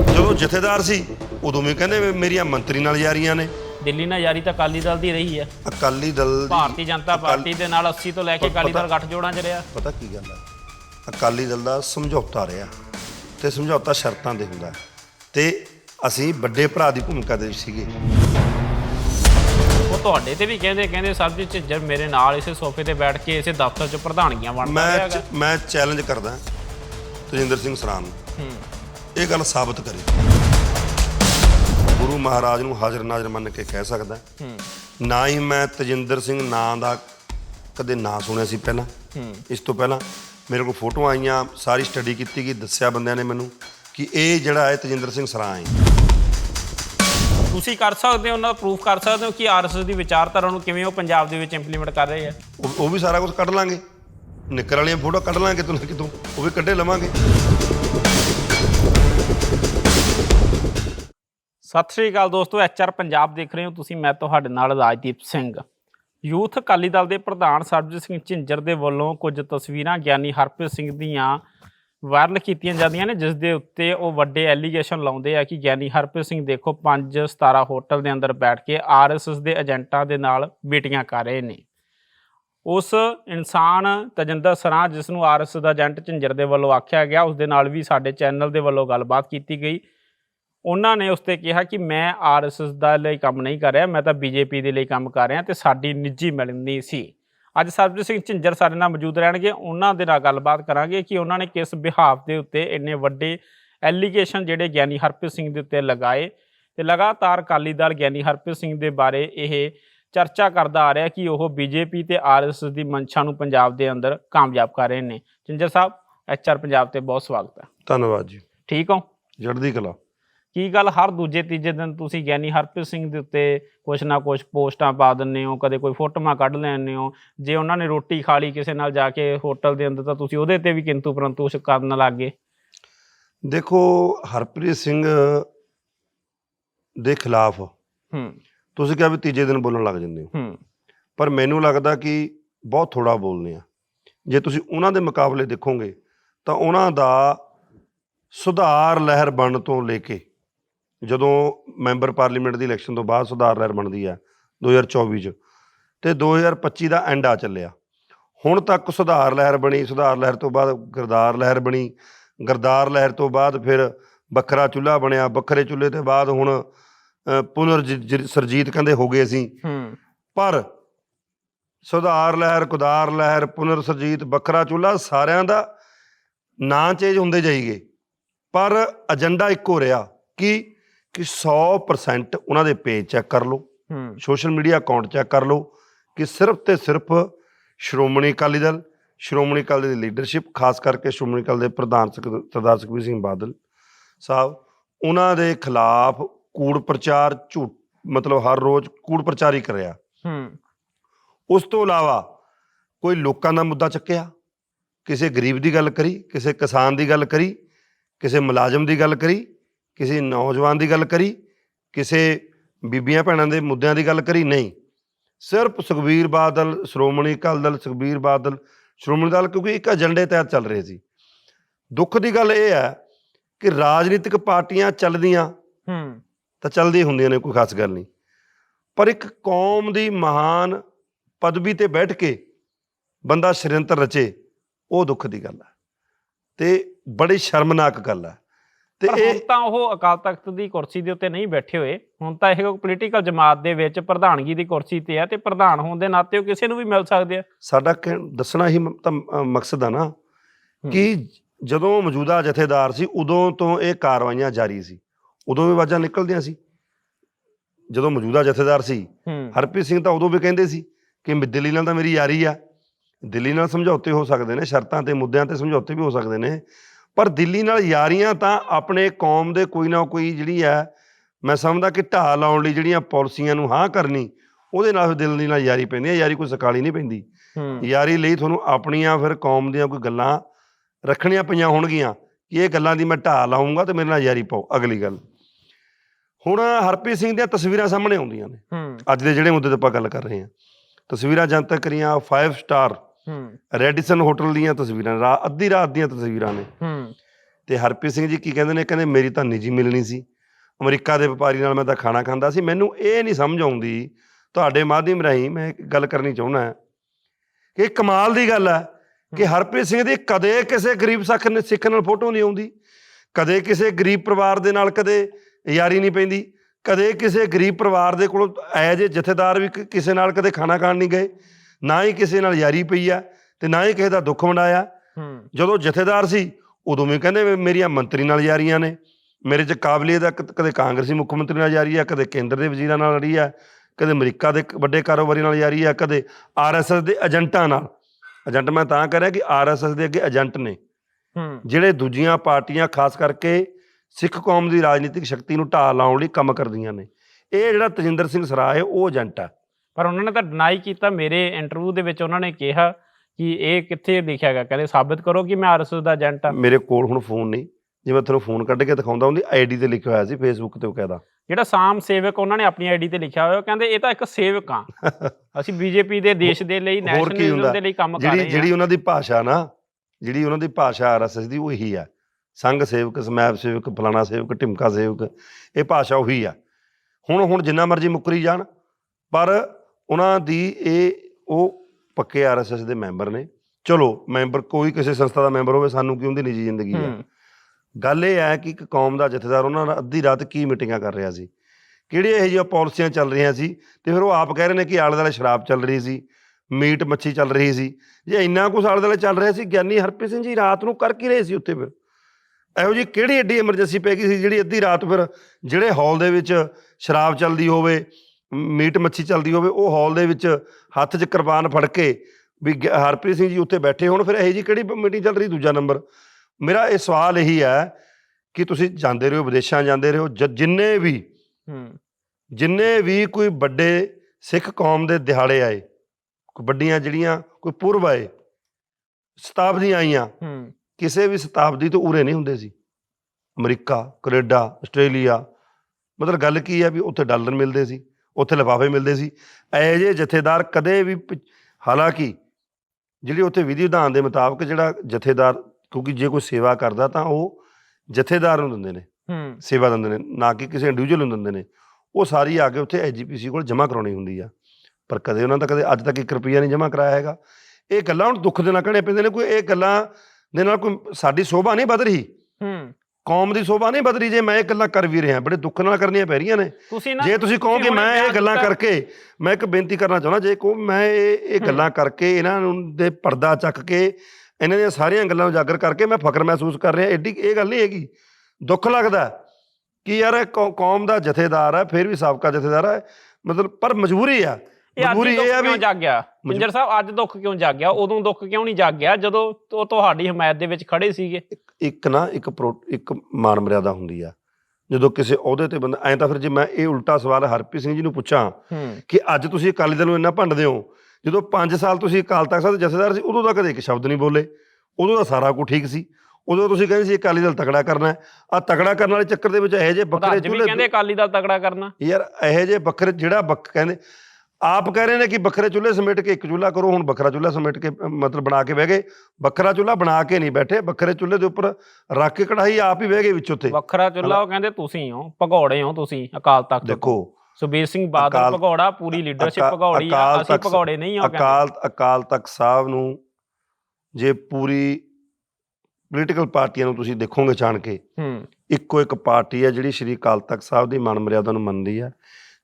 ਜਦੋਂ ਜਥੇਦਾਰ ਸੀ ਉਦੋਂ ਵੀ ਕਹਿੰਦੇ ਵੀ ਮੇਰੀਆਂ ਮੰਤਰੀ ਨਾਲ ਯਾਰੀਆਂ ਨੇ। ਦਿੱਲੀ ਨਾਲ ਯਾਰੀ ਤਾਂ ਅਕਾਲੀ ਦਲ ਦੀ ਰਹੀ ਹੈ ਅਕਾਲੀ ਦਲ ਦੀ ਭਾਰਤੀ ਜਨਤਾ ਪਾਰਟੀ ਦੇ ਨਾਲ 80 ਤੋਂ ਲੈ ਕੇ ਅਕਾਲੀ ਦਲ ਗੱਠਜੋੜਾਂ 'ਚ ਰਿਹਾ। ਪਤਾ ਕੀ ਗੱਲ ਹੈ ਅਕਾਲੀ ਦਲ ਦਾ ਸਮਝੌਤਾ ਰਿਹਾ ਤੇ ਸਮਝੌਤਾ ਸ਼ਰਤਾਂ ਦੇ ਹੁੰਦਾ। ਤੇ ਅਸੀਂ ਵੱਡੇ ਭਰਾ ਦੀ ਭੂਮਿਕਾ ਦੇ ਵਿੱਚ ਸੀਗੇ। ਉਹ ਤੁਹਾਡੇ ਤੇ ਵੀ ਕਹਿੰਦੇ ਕਹਿੰਦੇ ਸਰਬਜੀਤ ਝਿੱਜਰ ਮੇਰੇ ਨਾਲ ਇਸੇ ਸੋਫੇ ਤੇ ਬੈਠ ਕੇ ਇਸੇ ਦਫ਼ਤਰ 'ਚ ਪ੍ਰਧਾਨਗੀਆਂ ਵੰਡਦਾ ਮੈਂ ਰਿਹਾ ਹੈਗਾ। ਚ- ਮੈਂ ਚੈਲੰਜ ਕਰਦਾ ਤਜਿੰਦਰ ਸਿੰਘ ਸਰਾਨ ਨੂੰ। ਹੂੰ। ਇਹ ਗੱਲ ਸਾਬਤ ਕਰੇ। ਗੁਰੂ ਮਹਾਰਾਜ ਨੂੰ ਹਾਜ਼ਰ ਨਾਜ਼ਰ ਮੰਨ ਕੇ ਕਹਿ ਸਕਦਾ। ਹੂੰ ਨਾ ਹੀ ਮੈਂ ਤਜਿੰਦਰ ਸਿੰਘ ਨਾਂ ਦਾ ਕਦੇ ਨਾਂ ਸੁਣਿਆ ਸੀ ਪਹਿਲਾਂ। ਹੂੰ ਇਸ ਤੋਂ ਪਹਿਲਾਂ ਮੇਰੇ ਕੋਲ ਫੋਟੋਆਂ ਆਈਆਂ ਸਾਰੀ ਸਟੱਡੀ ਕੀਤੀ ਗਈ ਦੱਸਿਆ ਬੰਦਿਆਂ ਨੇ ਮੈਨੂੰ ਕਿ ਇਹ ਜਿਹੜਾ ਹੈ ਤਜਿੰਦਰ ਸਿੰਘ ਸਰਾਂ ਹੈ। ਤੁਸੀਂ ਕਰ ਸਕਦੇ ਹੋ ਉਹਨਾਂ ਦਾ ਪ੍ਰੂਫ ਕਰ ਸਕਦੇ ਹੋ ਕਿ ਆਰਐਸਐਸ ਦੀ ਵਿਚਾਰਧਾਰਾ ਨੂੰ ਕਿਵੇਂ ਉਹ ਪੰਜਾਬ ਦੇ ਵਿੱਚ ਇੰਪਲੀਮੈਂਟ ਕਰ ਰਹੇ ਆ। ਉਹ ਵੀ ਸਾਰਾ ਕੁਝ ਕੱਢ ਲਾਂਗੇ। ਨਿੱਕਰ ਵਾਲੀਆਂ ਫੋਟੋ ਕੱਢ ਲਾਂਗੇ ਕਿਤੋਂ ਨਾ ਕਿਤੋਂ ਉਹ ਵੀ ਕੱਢੇ ਲਵਾਂਗੇ। ਸਤਿ ਸ਼੍ਰੀ ਅਕਾਲ ਦੋਸਤੋ ਐਚਆਰ ਪੰਜਾਬ ਦੇਖ ਰਹੇ ਹੋ ਤੁਸੀਂ, ਮੈਂ ਤੁਹਾਡੇ ਨਾਲ ਰਾਜਦੀਪ ਸਿੰਘ। ਯੂਥ ਅਕਾਲੀ ਦਲ ਦੇ ਪ੍ਰਧਾਨ ਸਰਬਜੀਤ ਸਿੰਘ ਝਿੰਜਰ ਦੇ ਵੱਲੋਂ ਕੁਝ ਤਸਵੀਰਾਂ ਗਿਆਨੀ ਹਰਪ੍ਰੀਤ ਸਿੰਘ ਦੀਆਂ ਵਾਇਰਲ ਕੀਤੀਆਂ ਜਾਂਦੀਆਂ ਨੇ, ਜਿਸ ਦੇ ਉੱਤੇ ਉਹ ਵੱਡੇ ਐਲੀਗੇਸ਼ਨ ਲਾਉਂਦੇ ਆ ਕਿ ਗਿਆਨੀ ਹਰਪ੍ਰੀਤ ਸਿੰਘ ਦੇਖੋ 5 17 ਹੋਟਲ ਦੇ ਅੰਦਰ ਬੈਠ ਕੇ ਆਰਐਸਐਸ ਦੇ ਏਜੰਟਾਂ ਦੇ ਨਾਲ ਮੀਟਿੰਗਾਂ ਕਰ ਰਹੇ ਨੇ। ਉਸ ਇਨਸਾਨ ਤਜਿੰਦਰ ਸਰਾਂ, ਜਿਸ ਨੂੰ ਆਰਐਸਐਸ ਦਾ ਏਜੰਟ ਝਿੰਜਰ ਦੇ ਵੱਲੋਂ ਆਖਿਆ ਗਿਆ, ਉਸ ਦੇ ਨਾਲ ਵੀ ਸਾਡੇ ਚੈਨਲ ਦੇ ਵੱਲੋਂ ਗੱਲਬਾਤ ਕੀਤੀ ਗਈ। ਉਹਨਾਂ ਨੇ ਉਸ ਤੇ ਕਿਹਾ ਕਿ ਮੈਂ ਆਰਐਸਐਸ ਦਾ ਲਈ ਕੰਮ ਨਹੀਂ ਕਰ ਰਿਹਾ ਮੈਂ ਤਾਂ ਬੀਜੇਪੀ ਦੇ ਲਈ ਕੰਮ ਕਰ ਰਿਹਾ ਤੇ ਸਾਡੀ ਨਿੱਜੀ ਮਿਲਣੀ ਸੀ। ਅੱਜ ਸਰਬਜੀਤ ਸਿੰਘ ਝਿੰਜਰ ਸਾਡੇ ਨਾਲ ਮੌਜੂਦ ਰਹਿਣਗੇ ਉਹਨਾਂ ਦੇ ਨਾਲ ਗੱਲਬਾਤ ਕਰਾਂਗੇ ਕਿ ਉਹਨਾਂ ਨੇ ਕਿਸ ਬਿਹਾਫ ਦੇ ਉੱਤੇ ਇੰਨੇ ਵੱਡੇ ਐਲੀਗੇਸ਼ਨ ਜਿਹੜੇ ਗਿਆਨੀ ਹਰਪ੍ਰੀਤ ਸਿੰਘ ਦੇ ਉੱਤੇ ਲਗਾਏ ਤੇ ਲਗਾਤਾਰ ਅਕਾਲੀ ਦਲ ਗਿਆਨੀ ਹਰਪ੍ਰੀਤ ਸਿੰਘ ਦੇ ਬਾਰੇ ਇਹ ਚਰਚਾ ਕਰਦਾ ਆ ਰਿਹਾ ਕਿ ਉਹ ਬੀਜੇਪੀ ਤੇ ਆਰਐਸਐਸ ਦੀ ਮਨਸ਼ਾ ਨੂੰ ਪੰਜਾਬ ਦੇ ਅੰਦਰ ਕਾਮਯਾਬ ਕਰ ਰਹੇ ਨੇ। ਝਿੰਜਰ ਸਾਹਿਬ ਐਚਆਰ ਪੰਜਾਬ ਤੇ ਬਹੁਤ ਸਵਾਗਤ ਹੈ। ਧੰਨਵਾਦ ਜੀ। ਠੀਕ ਹੋ? ਜੜਦੀ ਕਲਾ। ਕੀ ਗੱਲ ਹਰ ਦੂਜੇ ਤੀਜੇ ਦਿਨ ਤੁਸੀਂ ਗਿਆਨੀ ਹਰਪ੍ਰੀਤ ਸਿੰਘ ਦੇ ਉੱਤੇ ਕੁਛ ਨਾ ਕੁਛ ਪੋਸਟਾਂ ਪਾ ਦਿੰਦੇ ਹੋ ਕਦੇ ਕੋਈ ਫੋਟੋਆਂ ਕੱਢ ਲੈਂਦੇ ਹੋ ਜੇ ਉਹਨਾਂ ਨੇ ਰੋਟੀ ਖਾ ਲਈ ਕਿਸੇ ਨਾਲ ਜਾ ਕੇ ਹੋਟਲ ਦੇ ਅੰਦਰ ਤਾਂ ਤੁਸੀਂ ਉਹਦੇ ਤੇ ਵੀ ਕਿੰਤੂ ਪਰੰਤੂ ਉਸ ਕਰਨ ਲੱਗੇ? ਦੇਖੋ ਹਰਪ੍ਰੀਤ ਸਿੰਘ ਦੇ ਖਿਲਾਫ ਹੂੰ। ਤੁਸੀਂ ਕਿਹਾ ਵੀ ਤੀਜੇ ਦਿਨ ਬੋਲਣ ਲੱਗ ਜਾਂਦੇ ਹੋ। ਹੂੰ। ਪਰ ਮੈਨੂੰ ਲੱਗਦਾ ਕਿ ਬਹੁਤ ਥੋੜਾ ਬੋਲਨੇ ਆ। ਜੇ ਤੁਸੀਂ ਉਹਨਾਂ ਦੇ ਮੁਕਾਬਲੇ ਦੇਖੋਗੇ ਤਾਂ ਉਹਨਾਂ ਦਾ ਸੁਧਾਰ ਲਹਿਰ ਬਣਨ ਤੋਂ ਲੈ ਕੇ ਜਦੋਂ ਮੈਂਬਰ ਪਾਰਲੀਮੈਂਟ ਦੀ ਇਲੈਕਸ਼ਨ ਤੋਂ ਬਾਅਦ ਸੁਧਾਰ ਲਹਿਰ ਬਣਦੀ ਆ 2024 ਚ ਤੇ 2025 ਦਾ ਐਂਡ ਆ ਚੱਲਿਆ। ਹੁਣ ਤੱਕ ਸੁਧਾਰ ਲਹਿਰ ਬਣੀ ਸੁਧਾਰ ਲਹਿਰ ਤੋਂ ਬਾਅਦ ਗਰਦਾਰ ਲਹਿਰ ਬਣੀ ਗਰਦਾਰ ਲਹਿਰ ਤੋਂ ਬਾਅਦ ਫਿਰ ਵੱਖਰਾ ਚੁੱਲ੍ਹਾ ਬਣਿਆ ਵੱਖਰੇ ਚੁੱਲ੍ਹੇ ਤੋਂ ਬਾਅਦ ਹੁਣ ਪੁਨਰ ਸਰਜੀਤ ਕਹਿੰਦੇ ਹੋ ਗਏ ਅਸੀਂ। ਪਰ ਸੁਧਾਰ ਲਹਿਰ ਕੁਦਾਰ ਲਹਿਰ ਪੁਨਰ ਸਰਜੀਤ ਵੱਖਰਾ ਚੁੱਲ੍ਹਾ ਸਾਰਿਆਂ ਦਾ ਨਾਂ ਚੇਂਜ ਹੁੰਦੇ ਜਾਈਗੇ। ਪਰ ਏਜੰਡਾ ਇੱਕੋ ਰਿਹਾ ਕਿ ਕਿ 100% ਉਹਨਾਂ ਦੇ ਪੇਜ ਚੈੱਕ ਕਰ ਲਓ ਹੂੰ। ਸੋਸ਼ਲ ਮੀਡੀਆ ਅਕਾਊਂਟ ਚੈੱਕ ਕਰ ਲਓ ਕਿ ਸਿਰਫ ਤੇ ਸਿਰਫ ਸ਼੍ਰੋਮਣੀ ਅਕਾਲੀ ਦਲ ਸ਼੍ਰੋਮਣੀ ਅਕਾਲੀ ਦਲ ਦੀ ਲੀਡਰਸ਼ਿਪ ਖਾਸ ਕਰਕੇ ਸ਼੍ਰੋਮਣੀ ਅਕਾਲੀ ਦੇ ਪ੍ਰਧਾਨ ਸਰਦਾਰ ਸੁਖਬੀਰ ਸਿੰਘ ਬਾਦਲ ਸਾਹਿਬ ਉਹਨਾਂ ਦੇ ਖਿਲਾਫ ਕੂੜ ਪ੍ਰਚਾਰ ਝੂਠ ਮਤਲਬ ਹਰ ਰੋਜ਼ ਕੂੜ ਪ੍ਰਚਾਰੀ ਕਰਿਆ। ਹੂੰ। ਉਸ ਤੋਂ ਇਲਾਵਾ ਕੋਈ ਲੋਕਾਂ ਦਾ ਮੁੱਦਾ ਚੱਕਿਆ? ਕਿਸੇ ਗਰੀਬ ਦੀ ਗੱਲ ਕਰੀ ਕਿਸੇ ਕਿਸਾਨ ਦੀ ਗੱਲ ਕਰੀ ਕਿਸੇ ਮੁਲਾਜ਼ਮ ਦੀ ਗੱਲ ਕਰੀ ਕਿਸੇ ਨੌਜਵਾਨ ਦੀ ਗੱਲ ਕਰੀ ਕਿਸੇ ਬੀਬੀਆਂ ਭੈਣਾਂ ਦੇ ਮੁੱਦਿਆਂ ਦੀ ਗੱਲ ਕਰੀ? ਨਹੀਂ। ਸਿਰਫ ਸੁਖਬੀਰ ਬਾਦਲ ਸ਼੍ਰੋਮਣੀ ਅਕਾਲੀ ਦਲ ਸੁਖਬੀਰ ਬਾਦਲ ਸ਼੍ਰੋਮਣੀ ਦਲ ਕਿਉਂਕਿ ਇੱਕ ਏਜੰਡੇ ਤਹਿਤ ਚੱਲ ਰਹੇ ਸੀ। ਦੁੱਖ ਦੀ ਗੱਲ ਇਹ ਹੈ ਕਿ ਰਾਜਨੀਤਿਕ ਪਾਰਟੀਆਂ ਚੱਲਦੀਆਂ ਹੂੰ। ਤਾਂ ਚੱਲਦੀ ਹੁੰਦੀਆਂ ਨੇ ਕੋਈ ਖਾਸ ਗੱਲ ਨਹੀਂ। ਪਰ ਇੱਕ ਕੌਮ ਦੀ ਮਹਾਨ ਪਦਵੀ ਤੇ ਬੈਠ ਕੇ ਬੰਦਾ ਸ਼ਰਿੰਤਰ ਰਚੇ ਉਹ ਦੁੱਖ ਦੀ ਗੱਲ ਹੈ। ਤੇ ਬੜੀ ਸ਼ਰਮਨਾਕ ਗੱਲ ਹੈ। ਤੇ ਹੁਣ ਤਾਂ ਉਹ ਅਕਾਲ ਤਖਤ ਦੀ ਕੁਰਸੀ ਦੇ ਉੱਤੇ ਨਹੀਂ ਬੈਠੇ ਹੋਏ। ਹੁਣ ਤਾਂ ਇਹ ਪੋਲੀਟੀਕਲ ਜਮਾਤ ਦੇ ਵਿੱਚ ਪ੍ਰਧਾਨਗੀ ਦੀ ਕੁਰਸੀ ਤੇ ਆ ਤੇ ਪ੍ਰਧਾਨ ਹੋਣ ਦੇ ਨਾਤੇ ਉਹ ਕਿਸੇ ਨੂੰ ਵੀ ਮਿਲ ਸਕਦੇ ਆ। ਸਾਡਾ ਦੱਸਣਾ ਹੀ ਤਾਂ ਮਕਸਦ ਆ ਨਾ ਕਿ ਜਦੋਂ ਮੌਜੂਦਾ ਜਥੇਦਾਰ ਸੀ ਉਦੋਂ ਤੋਂ ਇਹ ਕਾਰਵਾਈਆਂ ਜਾਰੀ ਸੀ। ਉਦੋਂ ਵੀ ਆਵਾਜ਼ਾਂ ਨਿਕਲਦੀਆਂ ਸੀ। ਜਦੋਂ ਮੌਜੂਦਾ ਜਥੇਦਾਰ ਸੀ ਹਰਪ੍ਰੀਤ ਸਿੰਘ ਤਾਂ ਉਦੋਂ ਵੀ ਕਹਿੰਦੇ ਸੀ ਕਿ ਦਿੱਲੀ ਨਾਲ ਤਾਂ ਮੇਰੀ ਯਾਰੀ ਆ। ਦਿੱਲੀ ਨਾਲ ਸਮਝੌਤੇ ਹੋ ਸਕਦੇ ਨੇ ਸ਼ਰਤਾਂ ਤੇ ਮੁੱਦਿਆਂ ਤੇ ਸਮਝੌਤੇ ਵੀ ਹੋ ਸਕਦੇ ਨੇ। ਪਰ ਦਿੱਲੀ ਨਾਲ ਯਾਰੀਆਂ ਤਾਂ ਆਪਣੇ ਕੌਮ ਦੇ ਕੋਈ ਨਾ ਕੋਈ ਜਿਹੜੀ ਹੈ ਮੈਂ ਸਮਝਦਾ ਕਿ ਢਾਹ ਲਾਉਣ ਲਈ ਜਿਹੜੀਆਂ ਪਾਲਿਸੀਆਂ ਨੂੰ ਹਾਂ ਕਰਨੀ ਉਹਦੇ ਨਾਲ ਦਿੱਲੀ ਨਾਲ ਯਾਰੀ ਪੈਂਦੀ ਹੈ ਯਾਰੀ ਕੋਈ ਸਕਾਲੀ ਨਹੀਂ ਪੈਂਦੀ। ਯਾਰੀ ਲਈ ਤੁਹਾਨੂੰ ਆਪਣੀਆਂ ਫਿਰ ਕੌਮ ਦੀਆਂ ਕੋਈ ਗੱਲਾਂ ਰੱਖਣੀਆਂ ਪਈਆਂ ਹੋਣਗੀਆਂ ਕਿ ਇਹ ਗੱਲਾਂ ਦੀ ਮੈਂ ਢਾਹ ਲਾਉਂਗਾ ਤੇ ਮੇਰੇ ਨਾਲ ਯਾਰੀ ਪਾਓ ਅਗਲੀ ਗੱਲ। ਹੁਣ ਹਰਪ੍ਰੀਤ ਸਿੰਘ ਦੀਆਂ ਤਸਵੀਰਾਂ ਸਾਹਮਣੇ ਆਉਂਦੀਆਂ ਨੇ। ਅੱਜ ਦੇ ਜਿਹੜੇ ਮੁੱਦੇ ਤੇ ਆਪਾਂ ਗੱਲ ਕਰ ਰਹੇ ਹਾਂ। ਤਸਵੀਰਾਂ ਜਨਤਕ ਕਰੀਆਂ 5 ਸਟਾਰ ਹੂੰ। ਰੈਡੀਸਨ ਹੋਟਲ ਦੀਆਂ ਤਸਵੀਰਾਂ ਰਾ ਅੱਧੀ ਰਾਤ ਦੀਆਂ ਤਸਵੀਰਾਂ ਨੇ। ਹੂੰ। ਤੇ ਹਰਪ੍ਰੀਤ ਸਿੰਘ ਜੀ ਕੀ ਕਹਿੰਦੇ ਨੇ? ਕਹਿੰਦੇ ਮੇਰੀ ਤਾਂ ਨਿੱਜੀ ਮਿਲਣੀ ਸੀ। ਅਮਰੀਕਾ ਦੇ ਵਪਾਰੀ ਨਾਲ ਮੈਂ ਤਾਂ ਖਾਣਾ ਖਾਂਦਾ ਸੀ। ਮੈਨੂੰ ਇਹ ਨਹੀਂ ਸਮਝ ਆਉਂਦੀ ਤੁਹਾਡੇ ਮਾਧਿਅਮ ਰਾਹੀਂ ਮੈਂ ਇੱਕ ਗੱਲ ਕਰਨੀ ਚਾਹੁੰਦਾ ਕਿ ਕਮਾਲ ਦੀ ਗੱਲ ਹੈ ਕਿ ਹਰਪ੍ਰੀਤ ਸਿੰਘ ਦੀ ਕਦੇ ਕਿਸੇ ਗਰੀਬ ਸਿੱਖ ਨੇ ਸਿੱਖ ਨਾਲ ਫੋਟੋ ਨਹੀਂ ਆਉਂਦੀ। ਕਦੇ ਕਿਸੇ ਗਰੀਬ ਪਰਿਵਾਰ ਦੇ ਨਾਲ ਕਦੇ ਯਾਰੀ ਨਹੀਂ ਪੈਂਦੀ। ਕਦੇ ਕਿਸੇ ਗਰੀਬ ਪਰਿਵਾਰ ਦੇ ਕੋਲ ਐ ਜੇ ਜਥੇਦਾਰ ਵੀ ਕਿਸੇ ਨਾਲ ਕਦੇ ਖਾਣਾ ਖਾਣ ਨਹੀਂ ਗਏ। ਨਾ ਹੀ ਕਿਸੇ ਨਾਲ ਯਾਰੀ ਪਈ ਆ ਤੇ ਨਾ ਹੀ ਕਿਸੇ ਦਾ ਦੁੱਖ ਵੰਡਾਇਆ। ਜਦੋਂ ਜਥੇਦਾਰ ਸੀ ਉਦੋਂ ਵੀ ਕਹਿੰਦੇ ਮੇਰੀਆਂ ਮੰਤਰੀ ਨਾਲ ਯਾਰੀਆਂ ਨੇ। ਮੇਰੇ 'ਚ ਕਾਬਲੀਅਤ ਆ ਕ- ਕਦੇ ਕਾਂਗਰਸੀ ਮੁੱਖ ਮੰਤਰੀ ਨਾਲ ਯਾਰੀ ਆ ਕਦੇ ਕੇਂਦਰ ਦੇ ਵਜ਼ੀਰਾਂ ਨਾਲ ਲੜੀ ਆ ਕਦੇ ਅਮਰੀਕਾ ਦੇ ਵੱਡੇ ਕਾਰੋਬਾਰੀ ਨਾਲ ਯਾਰੀ ਆ ਕਦੇ ਆਰਐਸਐਸ ਦੇ ਏਜੰਟਾਂ ਨਾਲ। ਏਜੰਟ ਮੈਂ ਤਾਂ ਕਹਿ ਰਿਹਾ ਕਿ ਆਰਐਸਐਸ ਦੇ ਅੱਗੇ ਏਜੰਟ ਨੇ। ਹੂੰ। ਜਿਹੜੇ ਦੂਜੀਆਂ ਪਾਰਟੀਆਂ ਖਾਸ ਕਰਕੇ ਸਿੱਖ ਕੌਮ ਦੀ ਰਾਜਨੀਤਿਕ ਸ਼ਕਤੀ ਨੂੰ ਢਾਹ ਲਾਉਣ ਲਈ ਕੰਮ ਕਰਦੀਆਂ ਨੇ। ਇਹ ਜਿਹੜਾ ਤਜਿੰਦਰ ਸਿੰਘ ਸਰਾਹ ਹੈ ਉਹ ਏਜੰਟ ਆ। ਪਰ ਉਹਨਾਂ ਨੇ ਤਾਂ ਡਿਨਾਈ ਕੀਤਾ ਮੇਰੇ ਇੰਟਰਵਿਊ ਦੇ ਵਿੱਚ ਉਹਨਾਂ ਨੇ ਕਿਹਾ ਕਿ ਇਹ ਕਿੱਥੇ ਲਿਖਿਆ ਗਿਆ ਕਹਿੰਦੇ ਸਾਬਿਤ ਕਰੋ ਕਿ ਮੈਂ ਆਰਐਸਐਸ ਦਾ ਏਜੰਟ ਆ ਮੇਰੇ ਕੋਲ ਹੁਣ ਫੋਨ ਨਹੀਂ। ਜੇ ਮੈਂ ਤੁਹਾਨੂੰ ਫੋਨ ਕੱਢ ਕੇ ਦਿਖਾਉਂਦਾ ਉਹਦੀ ਆਈਡੀ ਤੇ ਲਿਖਿਆ ਹੋਇਆ ਸੀ ਫੇਸਬੁੱਕ ਤੇ ਉਹ ਕਹਿੰਦਾ। ਜਿਹੜਾ ਸਾਮ ਸੇਵਕ ਉਹਨਾਂ ਨੇ ਆਪਣੀ ਆਈਡੀ ਤੇ ਲਿਖਿਆ ਹੋਇਆ ਉਹ ਕਹਿੰਦੇ ਇਹ ਤਾਂ ਇੱਕ ਸੇਵਕ ਆ। ਅਸੀਂ ਬੀਜੇਪੀ ਦੇ ਦੇਸ਼ ਦੇ ਲਈ ਨੈਸ਼ਨਲਿਜ਼ਮ? ਦੇ ਲਈ ਕੰਮ ਕਰ ਜਿਹੜੀ ਰਹੇ ਜਿਹੜੀ ਹਾਂ। ਉਹਨਾਂ ਦੀ ਭਾਸ਼ਾ ਨਾ ਜਿਹੜੀ ਉਹਨਾਂ ਦੀ ਭਾਸ਼ਾ ਆਰਐਸਐਸ ਦੀ ਉਹ ਆ। ਸੰਘ ਸੇਵਕ ਸਮੈਪ ਸੇਵਕ ਫਲਾਣਾ ਸੇਵਕ ਢਿਮਕਾ ਸੇਵਕ ਇਹ ਭਾਸ਼ਾ ਉਹੀ ਆ। ਹੁਣ ਹੁਣ ਜਿੰਨਾ ਮਰਜ਼ੀ ਮੁੱਕਰੀ ਜਾਣ ਪਰ ਉਹਨਾਂ ਦੀ ਇਹ ਉਹ ਪੱਕੇ ਆਰਐਸਐਸ ਦੇ ਮੈਂਬਰ ਨੇ। ਚਲੋ ਮੈਂਬਰ ਕੋਈ ਕਿਸੇ ਸੰਸਥਾ ਦਾ ਮੈਂਬਰ ਹੋਵੇ ਸਾਨੂੰ ਕੀ ਉਹਦੀ ਨਿੱਜੀ ਜ਼ਿੰਦਗੀ ਆ? ਹੂੰ। ਗੱਲ ਇਹ ਹੈ ਕਿ ਇੱਕ ਕੌਮ ਦਾ ਜਥੇਦਾਰ ਉਹਨਾਂ ਨਾਲ ਅੱਧੀ ਰਾਤ ਕੀ ਮੀਟਿੰਗਾਂ ਕਰ ਰਿਹਾ ਸੀ? ਕਿਹੜੀਆਂ ਇਹ ਜਿਹੀਆਂ ਪਾਲਿਸੀਆਂ ਚੱਲ ਰਹੀਆਂ ਸੀ? ਤੇ ਫਿਰ ਉਹ ਆਪ ਕਹਿ ਰਹੇ ਨੇ ਕਿ ਆਲੇ ਦੁਆਲੇ ਸ਼ਰਾਬ ਚੱਲ ਰਹੀ ਸੀ ਮੀਟ ਮੱਛੀ ਚੱਲ ਰਹੀ ਸੀ। ਜੇ ਇੰਨਾ ਕੁਛ ਆਲੇ ਦੁਆਲੇ ਚੱਲ ਰਿਹਾ ਸੀ ਗਿਆਨੀ ਹਰਪ੍ਰੀਤ ਸਿੰਘ ਜੀ ਰਾਤ ਨੂੰ ਕਰ ਕੀ ਰਹੇ ਸੀ ਉੱਥੇ ਫਿਰ? ਇਹੋ ਜੀ ਕਿਹੜੀ ਐਡੀ ਐਮਰਜੈਂਸੀ ਪੈ ਗਈ ਸੀ ਜਿਹੜੀ ਅੱਧੀ ਰਾਤ ਫਿਰ ਜਿਹੜੇ ਹਾਲ ਦੇ ਵਿੱਚ ਸ਼ਰਾਬ ਚੱਲਦੀ ਹੋਵੇ ਮੀਟ ਮੱਛੀ ਚੱਲਦੀ ਹੋਵੇ ਉਹ ਹਾਲ ਦੇ ਵਿੱਚ ਹੱਥ 'ਚ ਕਿਰਪਾਨ ਫੜ ਕੇ ਵੀ ਗ- ਹਰਪ੍ਰੀਤ ਸਿੰਘ ਜੀ ਉੱਥੇ ਬੈਠੇ ਹੋਣ ਫਿਰ ਇਹੋ ਜੀ ਕਿਹੜੀ ਮੀਟਿੰਗ ਚੱਲ ਰਹੀ? ਦੂਜਾ ਨੰਬਰ। ਮੇਰਾ ਇਹ ਸਵਾਲ ਇਹੀ ਹੈ ਕਿ ਤੁਸੀਂ ਜਾਂਦੇ ਰਹੋ ਵਿਦੇਸ਼ਾਂ ਜਾਂਦੇ ਰਹੋ ਜ- ਜਿੰਨੇ ਵੀ ਹੂੰ। ਜਿੰਨੇ ਵੀ ਕੋਈ ਵੱਡੇ ਸਿੱਖ ਕੌਮ ਦੇ ਦਿਹਾੜੇ ਆਏ ਕੋਈ ਵੱਡੀਆਂ ਜਿਹੜੀਆਂ ਕੋਈ ਪੁਰਬ ਆਏ ਸ਼ਤਾਬਦੀਆਂ ਆਈਆਂ ਹੂੰ। ਕਿਸੇ ਵੀ ਸ਼ਤਾਬਦੀ ਤੋਂ ਉਰੇ ਨਹੀਂ ਹੁੰਦੇ ਸੀ। ਅਮਰੀਕਾ ਕੈਨੇਡਾ ਆਸਟ੍ਰੇਲੀਆ ਮਤਲਬ ਗੱਲ ਕੀ ਹੈ ਵੀ ਉੱਥੇ ਡਾਲਰ ਮਿਲਦੇ ਸੀ। ਉੱਥੇ ਲਿਫਾਫੇ ਮਿਲਦੇ ਸੀ। ਐ ਜੇ ਜਥੇਦਾਰ ਕਦੇ ਵੀ ਪ- ਹਾਲਾਂਕਿ ਜਿਹੜੀ ਉੱਥੇ ਵਿਧੀ ਵਿਧਾਨ ਦੇ ਮੁਤਾਬਕ ਜਿਹੜਾ ਜਥੇਦਾਰ ਕਿਉਂਕਿ ਜੇ ਕੋਈ ਸੇਵਾ ਕਰਦਾ ਤਾਂ ਉਹ ਜਥੇਦਾਰ ਨੂੰ ਦਿੰਦੇ ਨੇ। ਹੂੰ। ਸੇਵਾ ਦਿੰਦੇ ਨੇ ਨਾ ਕਿ ਕਿਸੇ ਇੰਡੀਵਿਜੂਅਲ ਨੂੰ ਦਿੰਦੇ ਨੇ। ਉਹ ਸਾਰੀ ਆ ਕੇ ਉੱਥੇ ਐਜੀਪੀਸੀ ਕੋਲ ਜਮ੍ਹਾਂ ਕਰਾਉਣੀ ਹੁੰਦੀ ਆ। ਪਰ ਕਦੇ ਉਹਨਾਂ ਦਾ ਕਦੇ ਅੱਜ ਤੱਕ 1 ਰੁਪਿਆ ਨਹੀਂ ਜਮ੍ਹਾਂ ਕਰਾਇਆ ਹੈਗਾ। ਇਹ ਗੱਲਾਂ ਹੁਣ ਦੁੱਖ ਦੇ ਨਾਲ ਕਹਿਣੇ ਪੈਂਦੇ ਨੇ ਕੋਈ ਇਹ ਗੱਲਾਂ ਦੇ ਨਾਲ ਕੋਈ ਸਾਡੀ ਸੋਭਾ ਨਹੀਂ ਵੱਧ ਰਹੀ। ਹੂੰ। ਕੌਮ ਦੀ ਸੋਭਾ ਨਹੀਂ ਰਹੀ ਜੇ ਮੈਂ ਇਹ ਗੱਲਾਂ ਕਰ ਵੀ ਰਿਹਾ ਬੜੇ ਦੁੱਖ ਨਾਲ ਕਰਨੀਆਂ ਪੈ ਰਹੀਆਂ ਨੇ। ਤੁਸੀਂ ਨਾ ਜੇ ਤੁਸੀਂ ਕਹੋ ਤੁਸੀਂ ਕਿ ਹੁਣੇ ਮੈਂ ਇਹ ਗੱਲਾਂ। ਕਰਕੇ ਮੈਂ ਇੱਕ ਬੇਨਤੀ ਕਰਨਾ ਚਾਹੁੰਦਾ ਜੇ ਕੋ ਮੈਂ ਇਹ। ਗੱਲਾਂ ਕਰਕੇ ਇਹਨਾਂ ਨੂੰ ਦੇ ਪਰਦਾ ਚੱਕ ਕੇ ਇਹਨਾਂ ਦੀਆਂ ਸਾਰੀਆਂ ਗੱਲਾਂ ਉਜਾਗਰ ਕਰਕੇ ਮੈਂ ਫਖਰ ਮਹਿਸੂਸ ਕਰ ਰਿਹਾ ਐਡੀ ਇਹ ਗੱਲ ਨਹੀਂ ਹੈਗੀ। ਦੁੱਖ ਲੱਗਦਾ ਕਿ ਯਾਰ ਇਹ ਕੌ- ਕੌਮ ਦਾ ਜਥੇਦਾਰ ਹੈ ਫਿਰ ਵੀ ਸਾਬਕਾ ਜਥੇਦਾਰ ਹੈ ਮਤਲਬ ਪਰ ਮਜਬੂਰੀ ਆ। ਇਹ ਅੱਜ ਮਜਬੂਰੀ ਦੁੱਖ ਇਹ ਆ ਕਿਉਂ ਵੀ ਜਾਗਿਆ ਜਿੰਜਰ ਸਾਹਿਬ ਅੱਜ ਦੁੱਖ ਕਿਉਂ ਜਾਗਿਆ ਉਦੋਂ ਦੁੱਖ ਕਿਉਂ ਨਹੀਂ ਜਾਗਿਆ ਜਦੋਂ ਉਹ ਤੁਹਾਡੀ ਹਮਾਇਤ ਦੇ ਵਿੱਚ ਖੜੇ ਸੀਗੇ। ਇੱਕ- ਨਾ ਇੱਕ ਇੱਕ ਮਾਨ ਮਰਿਆਦਾ ਹੁੰਦੀ ਆ। ਜਦੋਂ ਕਿਸੇ ਅਹੁਦੇ ਤੇ ਬੰਦਾ ਐਂ ਤਾਂ ਫਿਰ ਜੇ ਮੈਂ ਇਹ ਉਲਟਾ ਸਵਾਲ ਹਰਪ੍ਰੀਤ ਸਿੰਘ ਜੀ ਨੂੰ ਪੁੱਛਾਂ ਕਿ ਅੱਜ ਤੁਸੀਂ ਅਕਾਲੀ ਦਲ ਨੂੰ ਇੰਨਾ ਭੰਡਦੇ ਹੋ ਜਦੋਂ 5 ਸਾਲ ਤੁਸੀਂ ਅਕਾਲ ਤਖਤ ਸਾਹਿਬ ਦੇ ਜਥੇਦਾਰ ਸੀ ਉਦੋਂ ਤਾਂ ਕਦੇ ਇੱਕ ਸ਼ਬਦ ਨਹੀਂ ਬੋਲੇ ਉਦੋਂ ਤਾਂ ਸਾਰਾ ਕੁਝ ਠੀਕ ਸੀ ਉਦੋਂ ਤੁਸੀਂ ਕਹਿੰਦੇ ਸੀ ਅਕਾਲੀ ਦਲ ਤਕੜਾ ਕਰਨਾ ਆ ਤਕੜਾ ਕਰਨ ਵਾਲੇ ਚੱਕਰ ਦੇ ਵਿੱਚ ਇਹੋ ਤਾਂ ਬੱਕਰੇ ਚੁੱਲ੍ਹੇ ਕਹਿੰਦੇ ਅਕਾਲੀ ਦਲ ਤਗੜਾ ਕਰਨਾ। ਯਾਰ ਇਹੋ ਜਿਹੇ ਬੱਕਰੇ ਜਿਹੜਾ ਬੱਕ ਕਹਿੰਦੇ ਆਪ ਕਹਿ ਰਹੇ ਨੇ ਕਿ ਵੱਖਰੇ ਚੁੱਲ੍ਹੇ ਸਮੇਟ ਕੇ ਇੱਕ ਚੁੱਲ੍ਹਾ ਕਰੋ ਹੁਣ ਵੱਖਰਾ ਚੁੱਲ੍ਹਾ ਸਮੇਟ ਕੇ ਅ, ਮਤਲਬ ਬਣਾ ਕੇ ਬਹਿ ਗਏ। ਵੱਖਰਾ ਚੁੱਲ੍ਹਾ ਬਣਾ ਕੇ ਨਹੀਂ ਬੈਠੇ ਵੱਖਰੇ ਚੁੱਲ੍ਹੇ ਦੇ ਉੱਪਰ ਰੱਖ ਕੇ ਕੜਾਈ ਆਪ ਹੀ ਬਹਿ ਗਏ ਵਿੱਚ ਉੱਤੇ ਵੱਖਰਾ ਚੁੱਲਾ ਉਹ ਕਹਿੰਦੇ ਤੁਸੀਂ ਹੋ ਭਗੌੜੇ ਹੋ ਤੁਸੀਂ ਅਕਾਲ ਤਖਤ ਤੋਂ। ਦੇਖੋ ਸੁਬੀਰ ਸਿੰਘ ਬਾਦਲ ਅਕਾਲ- ਭਗੌੜਾ ਪੂਰੀ ਲੀਡਰਸ਼ਿਪ ਅਕਾ- ਭਗੌੜੀ ਆ ਅਕਾਲ ਅਸੀਂ ਤਖ਼ਤ- ਭਗੌੜੇ ਨਹੀਂ ਹੋ ਕਹਿੰਦੇ। ਅਕਾਲ ਅਕਾਲ ਤਖਤ ਸਾਹਿਬ ਨੂੰ ਜੇ ਪੂਰੀ ਪੋਲੀਟੀਕਲ ਪਾਰਟੀਆਂ ਨੂੰ ਤੁਸੀਂ ਦੇਖੋਗੇ ਜਾਣ ਕੇ ਹੂੰ। ਇੱਕੋ ਇੱਕ ਪਾਰਟੀ ਹੈ ਜਿਹੜੀ ਸ਼੍ਰੀ ਅਕਾਲ ਤਖਤ ਸਾਹਿਬ ਦੀ ਮਨ ਮਰਿਆਦਾ ਨੂੰ ਮੰਨਦੀ ਹੈ